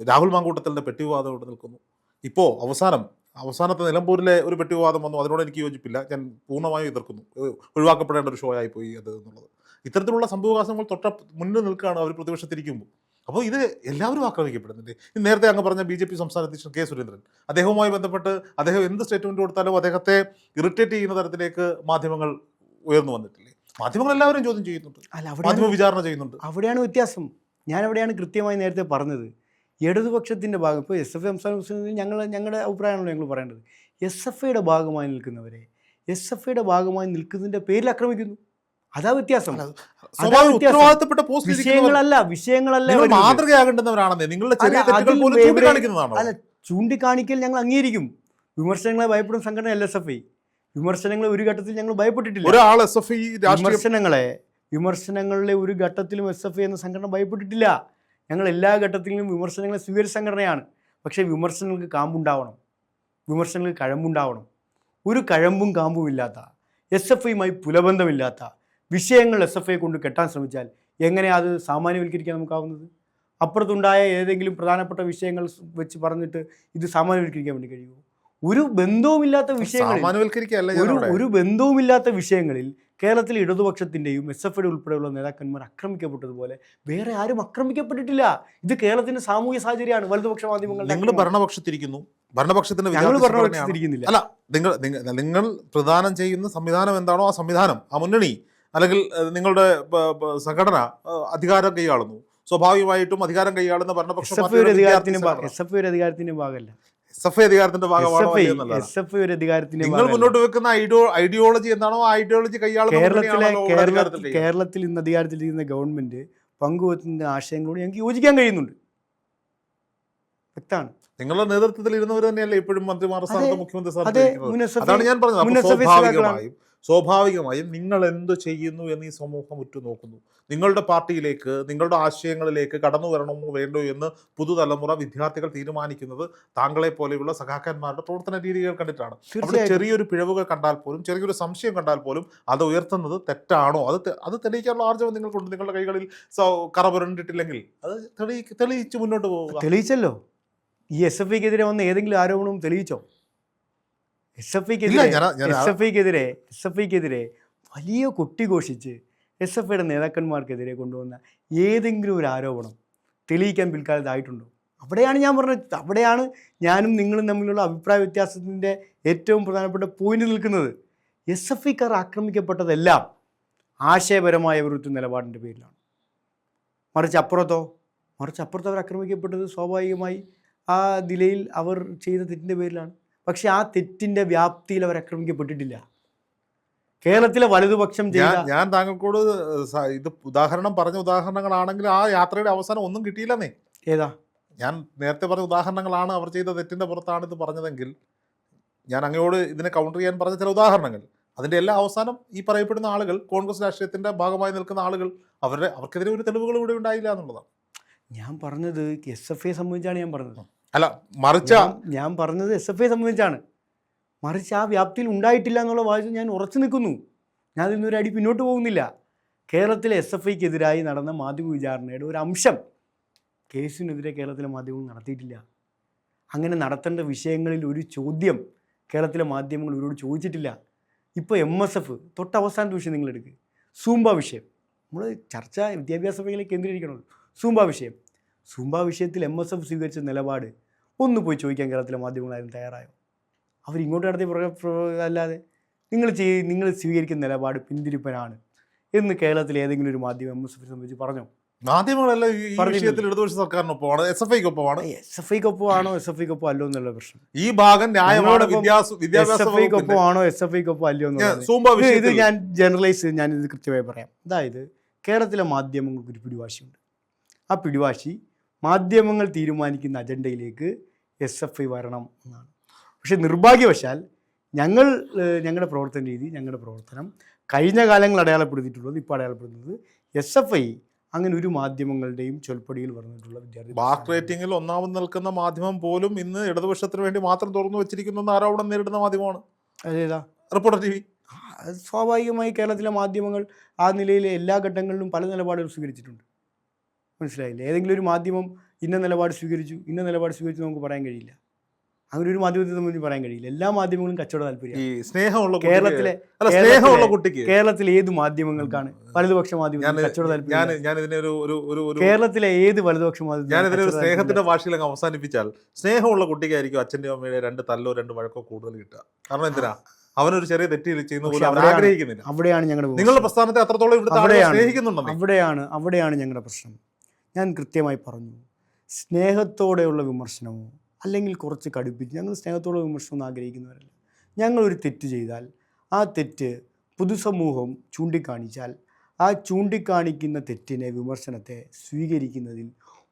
Speaker 2: രാഹുൽ മാങ്കൂട്ടത്തലിന്റെ പെട്ടി വിവാദം ഇവിടെ നിൽക്കുന്നു. ഇപ്പോൾ അവസാനം അവസാനത്തെ നിലമ്പൂരിലെ ഒരു പെട്ടി വിവാദം വന്നു. അതിനോട് എനിക്ക് യോജിപ്പില്ല. ഞാൻ പൂർണമായും എതിർക്കുന്നു. ഒഴിവാക്കപ്പെടേണ്ട ഒരു ഷോ ആയി പോയി അത് എന്നുള്ളത്. ഇത്തരത്തിലുള്ള സംഭവവികാസങ്ങൾ തൊട്ട മുന്നിൽ നിൽക്കുകയാണ് അവർ പ്രതിപക്ഷത്തിരിക്കുമ്പോൾ. അപ്പോൾ ഇത് എല്ലാവരും ആക്രമിക്കപ്പെടുന്നുണ്ട്. നേരത്തെ അങ്ങ് പറഞ്ഞ ബി ജെ പി സംസ്ഥാന അധ്യക്ഷൻ കെ സുരേന്ദ്രൻ. അദ്ദേഹവുമായി ബന്ധപ്പെട്ട് അദ്ദേഹം എന്ത് സ്റ്റേറ്റ്മെന്റ് കൊടുത്താലും അദ്ദേഹത്തെ ഇറിറ്റേറ്റ് ചെയ്യുന്ന തരത്തിലേക്ക് മാധ്യമങ്ങൾ ഉയർന്നു വന്നിട്ടില്ലേ? മാധ്യമങ്ങൾ എല്ലാവരും ചോദ്യം ചെയ്യുന്നുണ്ട്.
Speaker 1: അല്ല
Speaker 2: മാധ്യമ വിചാരണ ചെയ്യുന്നുണ്ട്.
Speaker 1: അവിടെയാണ് വ്യത്യാസം. ഞാൻ അവിടെയാണ് കൃത്യമായി നേരത്തെ പറഞ്ഞത്. ഇടതുപക്ഷത്തിന്റെ ഭാഗം ഇപ്പോൾ എസ് എഫ് സംസ്ഥാന പ്രസിഡന്റിൽ ഞങ്ങൾ ഞങ്ങളുടെ അഭിപ്രായമാണല്ലോ ഞങ്ങൾ പറയേണ്ടത്. എസ് എഫ് ഐയുടെ ഭാഗമായി നിൽക്കുന്നവരെ എസ് എഫ് ഐയുടെ ഭാഗമായി നിൽക്കുന്നതിന്റെ പേരിൽ ആക്രമിക്കുന്നു. അതാ വ്യത്യാസം.
Speaker 2: ഉത്തരവാദിത്തപ്പെട്ട പോസ്റ്റ്
Speaker 1: വിഷയങ്ങളല്ല വിഷയങ്ങളല്ല.
Speaker 2: മാതൃകയാകേണ്ടുന്നവരാണെന്നേ നിങ്ങളുടെ ചെറിയ തെറ്റുകൾ പോലും ചൂണ്ടിക്കാണിക്കുന്നതാണോ?
Speaker 1: അല്ല ചൂണ്ടിക്കാണിക്കൽ ഞങ്ങൾ അംഗീകരിക്കും. വിമർശനങ്ങളെ ഭയപ്പെടും സംഘടന എൽ എസ് എഫ് ഐ വിമർശനങ്ങളെ ഒരു ഘട്ടത്തിൽ ഞങ്ങൾ ഭയപ്പെട്ടിട്ടില്ല.
Speaker 2: ഒരാൾ എസ് എഫ് ഐ രാഷ്ട്രീയ
Speaker 1: വിമർശനങ്ങളെ വിമർശനങ്ങളിലെ ഒരു ഘട്ടത്തിലും എസ് എഫ് ഐ എന്ന സംഘടന ഭയപ്പെട്ടിട്ടില്ല. ഞങ്ങൾ എല്ലാ ഘട്ടത്തിലും വിമർശനങ്ങളെ സ്വീകരിച്ച സംഘടനയാണ്. പക്ഷേ വിമർശനങ്ങൾക്ക് കാമ്പുണ്ടാവണം. വിമർശനങ്ങൾക്ക് കഴമ്പുണ്ടാവണം. ഒരു കഴമ്പും കാമ്പുമില്ലാത്ത എസ് എഫ് ഐയുമായി പുലബന്ധമില്ലാത്ത വിഷയങ്ങൾ എസ് എഫ് ഐ കൊണ്ട് കെട്ടാൻ ശ്രമിച്ചാൽ എങ്ങനെ അത് സാമാന്യവൽക്കരിക്കാൻ നമുക്കാവുന്നത്? അപ്പുറത്തുണ്ടായ ഏതെങ്കിലും പ്രധാനപ്പെട്ട വിഷയങ്ങൾ വെച്ച് പറഞ്ഞിട്ട് ഇത് സാമാന്യവൽക്കരിക്കാൻ വേണ്ടി കഴിയുമോ? ഒരു ബന്ധവുമില്ലാത്ത
Speaker 2: വിഷയങ്ങൾ
Speaker 1: ഒരു ഒരു ബന്ധവുമില്ലാത്ത വിഷയങ്ങളിൽ കേരളത്തിൽ ഇടതുപക്ഷത്തിന്റെയും എസ് എഫ് ഐയുടെ ഉൾപ്പെടെയുള്ള നേതാക്കന്മാർ ആക്രമിക്കപ്പെട്ടതുപോലെ വേറെ ആരും ആക്രമിക്കപ്പെട്ടിട്ടില്ല. ഇത് കേരളത്തിന്റെ സാമൂഹ്യ സാഹചര്യമാണ്. വലതുപക്ഷ മാധ്യമങ്ങൾ
Speaker 2: നിങ്ങൾ ഭരണപക്ഷത്തിരിക്കുന്നു. ഭരണപക്ഷത്തിന്റെ
Speaker 1: ഞങ്ങൾ ഭരണപക്ഷത്തിരിക്കുന്നില്ല.
Speaker 2: അല്ല നിങ്ങൾ നിങ്ങൾ നിങ്ങൾ പ്രദാനം ചെയ്യുന്ന സംവിധാനം എന്താണോ ആ സംവിധാനം ആ മുന്നണി. അല്ലെങ്കിൽ നിങ്ങളുടെ സംഘടന അധികാരം കൈയാളുന്നു. സ്വാഭാവികമായിട്ടും അധികാരം കൈയാളുന്ന ഭരണപക്ഷ
Speaker 1: എസ് എഫ് ഒരു അധികാരത്തിന്റെ ഭാഗമല്ല.
Speaker 2: എസ് എഫ് ഐ അധികാരത്തിന്റെ ഭാഗമാണോ നിങ്ങൾ മുന്നോട്ട് വെക്കുന്ന ഐഡിയോ ഐഡിയോളജി എന്താണോ ആ ഐഡിയോളജി കൈയാളുന്ന
Speaker 1: കേരളത്തിൽ ഇന്ന് അധികാരത്തിലിരിക്കുന്ന ഗവൺമെന്റ് പങ്കുവെക്കുന്ന ആശയങ്ങളോട് ഞങ്ങൾക്ക് യോജിക്കാൻ കഴിയുന്നുണ്ട്. വ്യക്തമാണ്.
Speaker 2: നിങ്ങളുടെ നേതൃത്വത്തിൽ ഇരുന്നവർ തന്നെയല്ലേ ഇപ്പോഴും മന്ത്രിമാരുടെ സ്ഥാനത്ത് മുഖ്യമന്ത്രി സ്ഥാനത്ത് അതാണ് ഞാൻ പറഞ്ഞത്. സ്വാഭാവികമായും സ്വാഭാവികമായും നിങ്ങൾ എന്ത് ചെയ്യുന്നു എന്ന് ഈ സമൂഹം ഉറ്റുനോക്കുന്നു. നിങ്ങളുടെ പാർട്ടിയിലേക്ക് നിങ്ങളുടെ ആശയങ്ങളിലേക്ക് കടന്നു വരണമോ വേണ്ടോ എന്ന് പുതുതലമുറ വിദ്യാർത്ഥികൾ തീരുമാനിക്കുന്നത് താങ്കളെ പോലെയുള്ള സഖാക്കന്മാരുടെ പ്രവർത്തന രീതികൾ കണ്ടിട്ടാണ്. അവിടെ ചെറിയൊരു പിഴവുകൾ കണ്ടാൽ പോലും ചെറിയൊരു സംശയം കണ്ടാൽ പോലും അത് ഉയർത്തുന്നത് തെറ്റാണോ? അത് അത് തെളിയിക്കാനുള്ള ആർജവം നിങ്ങൾക്കുണ്ട്. നിങ്ങളുടെ കൈകളിൽ സ- കറ പുരണ്ടിട്ടില്ലെങ്കിൽ അത് തെളി തെളിയിച്ച് മുന്നോട്ട് പോവുക.
Speaker 1: തെളിയിച്ചല്ലോ. ഈ എസ് എഫ് ഐക്കെതിരെ വന്ന ഏതെങ്കിലും ആരോപണവും തെളിയിച്ചോ? എസ് എഫ് ഐക്കെതിരെ എസ് എഫ് ഐക്കെതിരെ എസ് എഫ് ഐക്കെതിരെ വലിയ കൊട്ടിഘോഷിച്ച് എസ് എഫ് ഐയുടെ നേതാക്കന്മാർക്കെതിരെ കൊണ്ടുവന്ന ഏതെങ്കിലും ഒരു ആരോപണം തെളിയിക്കാൻ പിൽക്കാലത്തായിട്ടുണ്ടോ അവിടെയാണ് ഞാൻ പറഞ്ഞത്. അവിടെയാണ് ഞാനും നിങ്ങളും തമ്മിലുള്ള അഭിപ്രായ വ്യത്യാസത്തിന്റെ ഏറ്റവും പ്രധാനപ്പെട്ട പോയിന്റ് നിൽക്കുന്നത്. എസ് എഫ് ഐക്കാർ ആക്രമിക്കപ്പെട്ടതെല്ലാം ആശയപരമായ ഒരു നിലപാടിന്റെ പേരിലാണ്. മറിച്ച് അപ്പുറത്തോ? മറിച്ച് അപ്പുറത്ത് അവർ ആക്രമിക്കപ്പെട്ടത് സ്വാഭാവികമായി ആ നിലയിൽ അവർ ചെയ്ത തെറ്റിന്റെ പേരിലാണ്. പക്ഷെ ആ തെറ്റിന്റെ വ്യാപ്തിയിൽ അവർ ആക്രമിക്കപ്പെട്ടിട്ടില്ല. കേരളത്തിലെ വലതുപക്ഷം
Speaker 2: ഞാൻ
Speaker 1: ചെയ്ത
Speaker 2: ഞാൻ താങ്കൾക്കോട് ഇത് ഉദാഹരണം പറഞ്ഞ ഉദാഹരണങ്ങളാണെങ്കിൽ ആ യാത്രയുടെ അവസാനം ഒന്നും കിട്ടിയില്ലെന്നേ.
Speaker 1: ഏതാ?
Speaker 2: ഞാൻ നേരത്തെ പറഞ്ഞ ഉദാഹരണങ്ങളാണ് അവർ ചെയ്ത തെറ്റിന്റെ പുറത്താണ് ഇത് പറഞ്ഞതെങ്കിൽ ഞാൻ അങ്ങയോട് ഇതിനെ കൗണ്ടർ ചെയ്യാൻ പറഞ്ഞ ചില ഉദാഹരണങ്ങൾ. അതിന്റെ എല്ലാ അവസാനം ഈ പറയപ്പെടുന്ന ആളുകൾ കോൺഗ്രസ് രാഷ്ട്രീയത്തിന്റെ ഭാഗമായി നിൽക്കുന്ന ആളുകൾ അവരുടെ അവർക്കെതിരെ ഒരു തെളിവുകൾ ഇവിടെ ഉണ്ടായില്ല എന്നുള്ളതാണ്.
Speaker 1: ഞാൻ പറഞ്ഞത് എസ് എഫ് എ സംബന്ധിച്ചാണ് ഞാൻ പറഞ്ഞത്.
Speaker 2: അല്ല മറിച്ച
Speaker 1: ഞാൻ- പറഞ്ഞത് എസ് എഫ് ഐ സംബന്ധിച്ചാണ്. മറിച്ച് ആ വ്യാപ്തിയിൽ ഉണ്ടായിട്ടില്ല എന്നുള്ള വാചകം ഞാൻ ഉറച്ചു നിൽക്കുന്നു. ഞാൻ ഇന്നൊരു അടി പിന്നോട്ട് പോകുന്നില്ല. കേരളത്തിലെ എസ് എഫ് ഐക്കെതിരായി നടന്ന മാധ്യമ വിചാരണയുടെ ഒരു അംശം കേസിനെതിരെ കേരളത്തിലെ മാധ്യമങ്ങൾ നടത്തിയിട്ടില്ല. അങ്ങനെ നടത്തേണ്ട വിഷയങ്ങളിൽ ഒരു ചോദ്യം കേരളത്തിലെ മാധ്യമങ്ങൾ ഇവരോട് ചോദിച്ചിട്ടില്ല. ഇപ്പോൾ എം എസ് എഫ് തൊട്ട് വിഷയം നിങ്ങൾ എടുക്കുക സൂംബ വിഷയം. നമ്മൾ ചർച്ച വിദ്യാഭ്യാസ മേഖലയിൽ കേന്ദ്രീകരിക്കണമല്ലോ. സൂംബ വിഷയം. സൂംബ വിഷയത്തിൽ എം എസ് എഫ് സ്വീകരിച്ച നിലപാട്. ഒന്ന് പോയി ചോദിക്കാൻ കേരളത്തിലെ മാധ്യമങ്ങളാരും തയ്യാറായോ? അവരിങ്ങോട്ട് നടത്തിയ പ്രക പ്ര- അല്ലാതെ നിങ്ങൾ ചെയ് നിങ്ങൾ സ്വീകരിക്കുന്ന നിലപാട് പിന്തിരിപ്പനാണ് എന്ന് കേരളത്തിലെ ഏതെങ്കിലും ഒരു മാധ്യമം എം എസ് എഫിനെ സംബന്ധിച്ച് പറഞ്ഞോ?
Speaker 2: മാധ്യമങ്ങളെല്ലാം ഈ- വിഷയത്തിൽ ഇടതുപക്ഷ സർക്കാരിനൊപ്പമാണ് എസ് എഫ് ഐക്കൊപ്പമാണ്
Speaker 1: എസ് എഫ് ഐക്കൊപ്പം എസ് എഫ് ഐക്കൊപ്പം അല്ലോ എന്നുള്ള പ്രശ്നം.
Speaker 2: ഈ ഭാഗം ന്യായമാണ് വിദ്യാഭ്യാസ
Speaker 1: എസ് എഫ്. ഐക്കൊപ്പം
Speaker 2: അല്ലോ
Speaker 1: എന്നുള്ളത്. ഇത് ഞാൻ ജനറലൈസ് ഞാൻ ഇത് കൃത്യമായി പറയാം. അതായത് കേരളത്തിലെ മാധ്യമങ്ങൾക്ക് ഒരു പിടിവാശിയുണ്ട്. ആ പിടിവാശി മാധ്യമങ്ങൾ തീരുമാനിക്കുന്ന അജണ്ടയിലേക്ക് എസ് എഫ് ഐ വരണം എന്നാണ്. പക്ഷേ നിർഭാഗ്യവശാൽ ഞങ്ങൾ ഞങ്ങളുടെ പ്രവർത്തന രീതി ഞങ്ങളുടെ പ്രവർത്തനം കഴിഞ്ഞ കാലങ്ങൾ അടയാളപ്പെടുത്തിയിട്ടുള്ളത് ഇപ്പോൾ അടയാളപ്പെടുത്തുന്നത് എസ് എഫ് ഐ അങ്ങനെ ഒരു മാധ്യമങ്ങളുടെയും ചൊൽപ്പടിയിൽ പറഞ്ഞിട്ടുള്ള വിദ്യാർത്ഥി
Speaker 2: ബാക്ക് റേറ്റിംഗിൽ ഒന്നാമത് നിൽക്കുന്ന മാധ്യമം പോലും ഇന്ന് ഇടതുപക്ഷത്തിന് വേണ്ടി മാത്രം തുറന്നു വെച്ചിരിക്കുന്നു എന്ന് ആരോപണം നേരിടുന്ന മാധ്യമമാണ്.
Speaker 1: അതേതാ?
Speaker 2: Reporter T V.
Speaker 1: സ്വാഭാവികമായി കേരളത്തിലെ മാധ്യമങ്ങൾ ആ നിലയിലെ എല്ലാ ഘട്ടങ്ങളിലും പല നിലപാടുകൾ സ്വീകരിച്ചിട്ടുണ്ട്. മനസ്സിലായില്ലേ? ഏതെങ്കിലും ഒരു മാധ്യമം ഇന്ന നിലപാട് സ്വീകരിച്ചു ഇന്ന നിലപാട് സ്വീകരിച്ചു നമുക്ക് പറയാൻ കഴിയില്ല. അങ്ങനെ ഒരു മാധ്യമത്തിൽ സംബന്ധിച്ച് പറയാൻ കഴിയില്ല. എല്ലാ മാധ്യമങ്ങളും കച്ചവട താല്പര്യം
Speaker 2: ഈ സ്നേഹമുള്ള
Speaker 1: കേരളത്തിലെ
Speaker 2: സ്നേഹമുള്ള കുട്ടിക്ക്
Speaker 1: കേരളത്തിലെ ഏത് മാധ്യമങ്ങൾക്കാണ് വലതുപക്ഷ
Speaker 2: മാധ്യമം
Speaker 1: മാധ്യമങ്ങൾ കച്ചവട താല്പര്യം കേരളത്തിലെ ഏത് വലതുപക്ഷ മാധ്യമം
Speaker 2: ഞാൻ ഒരു സ്നേഹത്തിന്റെ ഭാഷയിൽ അങ്ങ് അവസാനിപ്പിച്ചാൽ സ്നേഹമുള്ള കുട്ടിക്കായിരിക്കും അച്ഛന്റെ അമ്മയുടെ രണ്ട് തല്ലോ രണ്ട് വഴക്കോ കൂടുതൽ കിട്ടുക. കാരണം എന്തിനാ? അവനൊരു ചെറിയ തെറ്റ് ചെയ്യുന്ന പോലും അവർ ആഗ്രഹിക്കുന്നില്ല.
Speaker 1: അവിടെയാണ് ഞങ്ങളുടെ
Speaker 2: നിങ്ങളുടെ പ്രസ്ഥാനത്തെ അത്രത്തോളം ഇവിടുത്തെ ആളുകൾ
Speaker 1: അവിടെയാണ്. അവിടെയാണ് അവിടെയാണ് ഞങ്ങളുടെ പ്രശ്നം. ഞാൻ കൃത്യമായി പറഞ്ഞു. സ്നേഹത്തോടെയുള്ള വിമർശനമോ അല്ലെങ്കിൽ കുറച്ച് കടുപ്പിച്ച് ഞങ്ങൾ സ്നേഹത്തോടെ വിമർശനമൊന്നും ആഗ്രഹിക്കുന്നവരല്ല. ഞങ്ങളൊരു തെറ്റ് ചെയ്താൽ ആ തെറ്റ് പൊതുസമൂഹം ചൂണ്ടിക്കാണിച്ചാൽ ആ ചൂണ്ടിക്കാണിക്കുന്ന തെറ്റിനെ വിമർശനത്തെ സ്വീകരിക്കുന്നതിൽ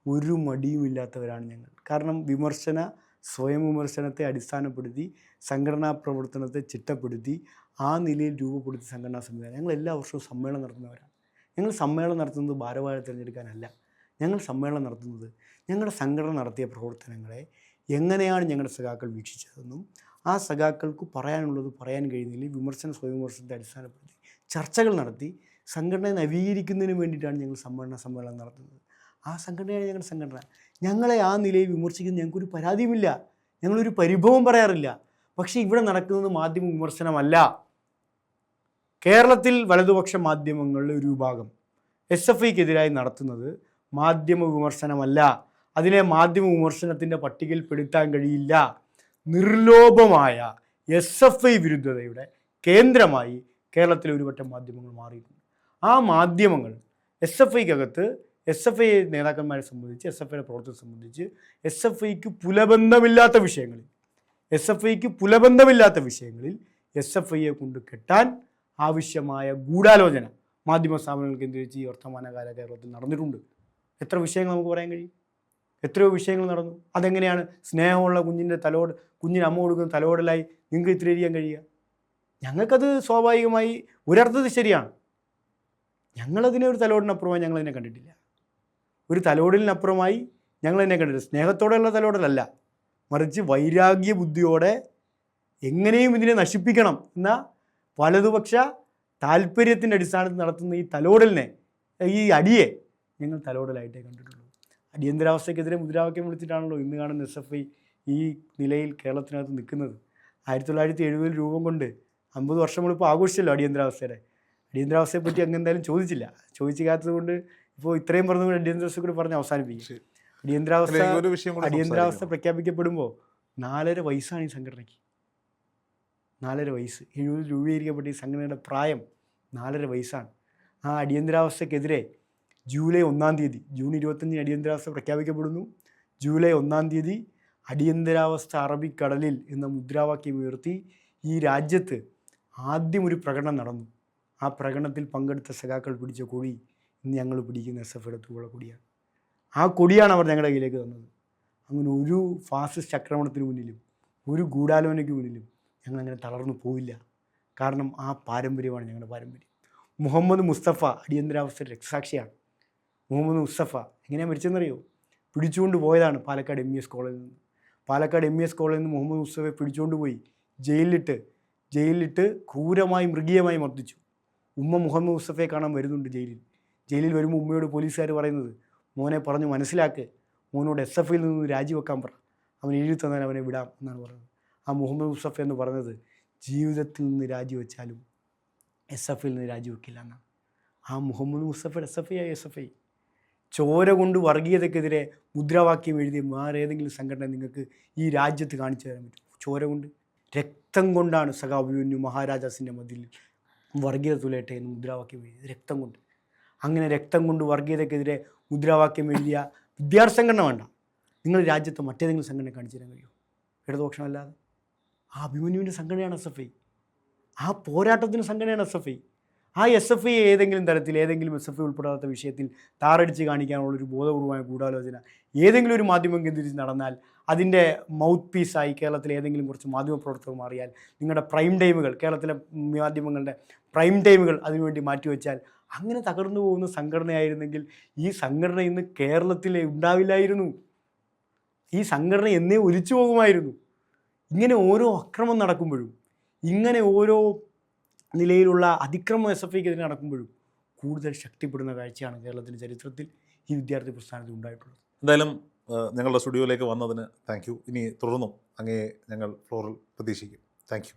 Speaker 1: ഒരു മടിയുമില്ലാത്തവരാണ് ഞങ്ങൾ. കാരണം വിമർശന സ്വയം വിമർശനത്തെ അടിസ്ഥാനപ്പെടുത്തി സംഘടനാ പ്രവർത്തനത്തെ ചിട്ടപ്പെടുത്തി ആ നിലയിൽ രൂപപ്പെടുത്തി സംഘടനാ സംവിധാനം ഞങ്ങൾ എല്ലാ വർഷവും സമ്മേളനം നടത്തുന്നവരാണ്. ഞങ്ങൾ സമ്മേളനം നടത്തുന്നത് ഭാരവാഹി തിരഞ്ഞെടുക്കാനല്ല. ഞങ്ങൾ സമ്മേളനം നടത്തുന്നത് ഞങ്ങളുടെ സംഘടന നടത്തിയ പ്രവർത്തനങ്ങളെ എങ്ങനെയാണ് ഞങ്ങളുടെ സഖാക്കൾ വീക്ഷിച്ചതെന്നും ആ സഖാക്കൾക്ക് പറയാനുള്ളത് പറയാൻ കഴിയുന്നില്ല വിമർശന സ്വയംവിമർശനത്തെ അടിസ്ഥാനപ്പെടുത്തി ചർച്ചകൾ നടത്തി സംഘടനയെ നവീകരിക്കുന്നതിന് വേണ്ടിയിട്ടാണ് ഞങ്ങൾ സമ്മേളന സമ്മേളനം നടത്തുന്നത്. ആ സംഘടനയാണ് ഞങ്ങളുടെ സംഘടന. ഞങ്ങളെ ആ നിലയിൽ വിമർശിക്കുന്ന ഞങ്ങൾക്കൊരു പരാതിയുമില്ല. ഞങ്ങളൊരു പരിഭവം പറയാറില്ല. പക്ഷേ ഇവിടെ നടക്കുന്നത് മാധ്യമ വിമർശനമല്ല. കേരളത്തിൽ വലതുപക്ഷ മാധ്യമങ്ങളുടെ ഒരു വിഭാഗം എസ് എഫ് ഐക്കെതിരായി നടത്തുന്നത് മാധ്യമ വിമർശനമല്ല. അതിനെ മാധ്യമ വിമർശനത്തിന്റെ പട്ടികയിൽ പെടുത്താൻ കഴിയില്ല. നിർലോഭമായ എസ് എഫ് ഐ വിരുദ്ധതയുടെ കേന്ദ്രമായി കേരളത്തിലെ ഒരുപറ്റം മാധ്യമങ്ങൾ മാറിയിട്ടുണ്ട്. ആ മാധ്യമങ്ങൾ എസ് എഫ് ഐക്കകത്ത് എസ് എഫ് ഐ നേതാക്കന്മാരെ സംബന്ധിച്ച് എസ് എഫ് ഐയുടെ പ്രവർത്തനം സംബന്ധിച്ച് എസ് എഫ് ഐക്ക് പുലബന്ധമില്ലാത്ത വിഷയങ്ങളിൽ എസ് എഫ് ഐക്ക് പുലബന്ധമില്ലാത്ത വിഷയങ്ങളിൽ എസ് എഫ് ഐയെ കൊണ്ട് കെട്ടാൻ ആവശ്യമായ ഗൂഢാലോചന മാധ്യമ സ്ഥാപനങ്ങൾ കേന്ദ്രീകരിച്ച് ഈ വർത്തമാനകാല കേരളത്തിൽ നടന്നിട്ടുണ്ട്. എത്ര വിഷയങ്ങൾ നമുക്ക് പറയാൻ കഴിയും? എത്രയോ വിഷയങ്ങൾ നടന്നു. അതെങ്ങനെയാണ് സ്നേഹമുള്ള കുഞ്ഞിന്റെ തലോട് കുഞ്ഞിന് അമ്മ കൊടുക്കുന്ന തലോടലായി നിങ്ങൾക്ക് ഇത്ര ചെയ്യാൻ കഴിയുക? ഞങ്ങൾക്കത് സ്വാഭാവികമായി ഒരർത്ഥത്തിൽ ശരിയാണ്. ഞങ്ങളതിനെ ഒരു തലോടിനപ്പുറമായി ഞങ്ങളതിനെ കണ്ടിട്ടില്ല. ഒരു തലോടലിനപ്പുറമായി ഞങ്ങളതിനെ കണ്ടിട്ടില്ല. സ്നേഹത്തോടെയുള്ള തലോടലല്ല. മറിച്ച് വൈരാഗ്യ ബുദ്ധിയോടെ എങ്ങനെയും ഇതിനെ നശിപ്പിക്കണം എന്ന വലതുപക്ഷ താല്പര്യത്തിന്റെ അടിസ്ഥാനത്തിൽ നടത്തുന്ന ഈ തലോടലിനെ ഈ അടിയെ ഞങ്ങൾ തലോടലായിട്ടേ കണ്ടിട്ടുള്ളൂ. അടിയന്തരാവസ്ഥയ്ക്കെതിരെ മുദ്രാവാക്യം വിളിച്ചിട്ടാണല്ലോ ഇന്ന് കാണുന്ന എസ് എഫ് ഐ ഈ നിലയിൽ കേരളത്തിനകത്ത് നിൽക്കുന്നത്. ആയിരത്തി തൊള്ളായിരത്തി എഴുപതിൽ രൂപം കൊണ്ട് അമ്പത് വർഷം ഇപ്പോൾ ആഘോഷിച്ചല്ലോ അടിയന്തരാവസ്ഥയുടെ. അടിയന്തരാവസ്ഥയെ പറ്റി അങ്ങ് എന്തായാലും ചോദിച്ചില്ല. ചോദിച്ചില്ലാത്തത് കൊണ്ട് ഇപ്പോൾ ഇത്രയും പറഞ്ഞുകൊണ്ട് അടിയന്തരാവസ്ഥ കൂടി പറഞ്ഞ് അവസാനിപ്പിക്കും. അടിയന്തരാവസ്ഥ അടിയന്തരാവസ്ഥ പ്രഖ്യാപിക്കപ്പെടുമ്പോൾ നാലര വയസ്സാണ് ഈ സംഘടനയ്ക്ക്. നാലര വയസ്സ്. എഴുപത് രൂപീകരിക്കപ്പെട്ട ഈ സംഘടനയുടെ പ്രായം നാലര വയസ്സാണ്. ആ അടിയന്തരാവസ്ഥക്കെതിരെ ജൂലൈ ഒന്നാം തീയതി ജൂൺ ഇരുപത്തഞ്ചിന് അടിയന്തരാവസ്ഥ പ്രഖ്യാപിക്കപ്പെടുന്നു. ജൂലൈ ഒന്നാം തീയതി അടിയന്തരാവസ്ഥ അറബിക്കടലിൽ എന്ന മുദ്രാവാക്യം ഉയർത്തി ഈ രാജ്യത്ത് ആദ്യം ഒരു പ്രകടനം നടന്നു. ആ പ്രകടനത്തിൽ പങ്കെടുത്ത സഖാക്കൾ പിടിച്ച കൊടി ഇന്ന് ഞങ്ങൾ പിടിക്കുന്ന എസ് എഫ് എടുത്തുള്ള കൊടിയാണ്. ആ കൊടിയാണ് അവർ ഞങ്ങളുടെ കയ്യിലേക്ക് തന്നത്. അങ്ങനെ ഒരു ഫാസിസ്റ്റ് ആക്രമണത്തിന് മുന്നിലും ഒരു ഗൂഢാലോചനയ്ക്ക് മുന്നിലും ഞങ്ങൾ അങ്ങനെ തളർന്നു പോവില്ല. കാരണം ആ പാരമ്പര്യമാണ് ഞങ്ങളുടെ പാരമ്പര്യം. മുഹമ്മദ് മുസ്തഫ അടിയന്തരാവസ്ഥയുടെ രക്തസാക്ഷിയാണ്. മുഹമ്മദ് മുസ്തഫ എങ്ങനെയാണ് മരിച്ചെന്നറിയോ പിടിച്ചുകൊണ്ട് പോയതാണ് പാലക്കാട് എം ഇ എസ് കോളേജിൽ നിന്ന്. പാലക്കാട് എം ഇ എസ് കോളേജിൽ നിന്ന് മുഹമ്മദ് മുസ്തഫയെ പിടിച്ചുകൊണ്ട് പോയി. ജയിലിലിട്ട് ജയിലിലിട്ട് ക്രൂരമായി മൃഗീയമായി മർദ്ദിച്ചു. ഉമ്മ മുഹമ്മദ് മുസ്തഫയെ കാണാൻ വരുന്നുണ്ട് ജയിലിൽ. ജയിലിൽ വരുമ്പോൾ ഉമ്മയോട് പോലീസുകാർ പറയുന്നത് മോനെ പറഞ്ഞു മനസ്സിലാക്ക്. മോനോട് എസ് എഫ് ഐയിൽ നിന്ന് രാജിവെക്കാൻ പറ. അവൻ എഴുതി തന്നാൽ അവനെ വിടാം എന്നാണ് പറഞ്ഞത് ആ മുഹമ്മദ് മുസ്തഫ എന്ന് പറഞ്ഞത് ജീവിതത്തിൽ നിന്ന് രാജിവെച്ചാലും എസ് എഫ് ഐയിൽ നിന്ന് രാജിവെക്കില്ല എന്നാണ്. ആ Muhammad മുസ്തഫയുടെ S F I S F I. ചോര കൊണ്ട് വർഗീയതയ്ക്കെതിരെ മുദ്രാവാക്യം എഴുതിയ വേറെ ഏതെങ്കിലും സംഘടന നിങ്ങൾക്ക് ഈ രാജ്യത്ത് കാണിച്ചു തരാൻ പറ്റും. ചോര കൊണ്ട് രക്തം കൊണ്ടാണ് സഖാഭിമന്യു മഹാരാജാസിന്റെ മതിൽ വർഗീയത തുലയട്ടെ എന്ന് മുദ്രാവാക്യം എഴുതിയത് രക്തം കൊണ്ട്. അങ്ങനെ രക്തം കൊണ്ട് വർഗീയതയ്ക്കെതിരെ മുദ്രാവാക്യം എഴുതിയ വിദ്യാർത്ഥി സംഘടന വേണ്ട. നിങ്ങൾ രാജ്യത്തെ മറ്റേതെങ്കിലും സംഘടന കാണിച്ചു തരാൻ കഴിയുമോ? ഇടതുപക്ഷമല്ലാതെ. ആ അഭിമന്യുവിന്റെ സംഘടനയാണ് എസ് എഫ് ഐ. ആ പോരാട്ടത്തിന് സംഘടനയാണ് എസ് എഫ് ഐ. ആ എസ് എഫ് ഐ ഏതെങ്കിലും തരത്തിൽ ഏതെങ്കിലും എസ് എഫ് ഐ ഉൾപ്പെടാത്ത വിഷയത്തിൽ താറടിച്ച് കാണിക്കാനുള്ളൊരു ബോധപൂർവമായ ഗൂഢാലോചന ഏതെങ്കിലും ഒരു മാധ്യമം കേന്ദ്രീകരിച്ച് നടന്നാൽ അതിന്റെ മൗത്ത് പീസായി കേരളത്തിലെ ഏതെങ്കിലും കുറച്ച് മാധ്യമപ്രവർത്തകർ മാറിയാൽ നിങ്ങളുടെ പ്രൈം ടൈമുകൾ കേരളത്തിലെ മാധ്യമങ്ങളുടെ പ്രൈം ടൈമുകൾ അതിനുവേണ്ടി മാറ്റിവെച്ചാൽ അങ്ങനെ തകർന്നു പോകുന്ന സംഘടനയായിരുന്നെങ്കിൽ ഈ സംഘടന ഇന്ന് കേരളത്തിൽ ഉണ്ടാവില്ലായിരുന്നു. ഈ സംഘടന എന്നേ ഒലിച്ചു പോകുമായിരുന്നു ഇങ്ങനെ ഓരോ അക്രമം നടക്കുമ്പോഴും ഇങ്ങനെ ഓരോ നിലയിലുള്ള അതിക്രമം എസ് എഫ് ഐക്കെതിരെ നടക്കുമ്പോഴും കൂടുതൽ ശക്തിപ്പെടുന്ന കാഴ്ചയാണ് കേരളത്തിന്റെ ചരിത്രത്തിൽ ഈ വിദ്യാർത്ഥി പ്രസ്ഥാനത്തിൽ ഉണ്ടായിട്ടുള്ളത്.
Speaker 2: എന്തായാലും ഞങ്ങളുടെ സ്റ്റുഡിയോയിലേക്ക് വന്നതിന് താങ്ക് ഇനി തുടർന്നും അങ്ങേ ഞങ്ങൾ ഫ്ലോറിൽ പ്രതീക്ഷിക്കും. Thank you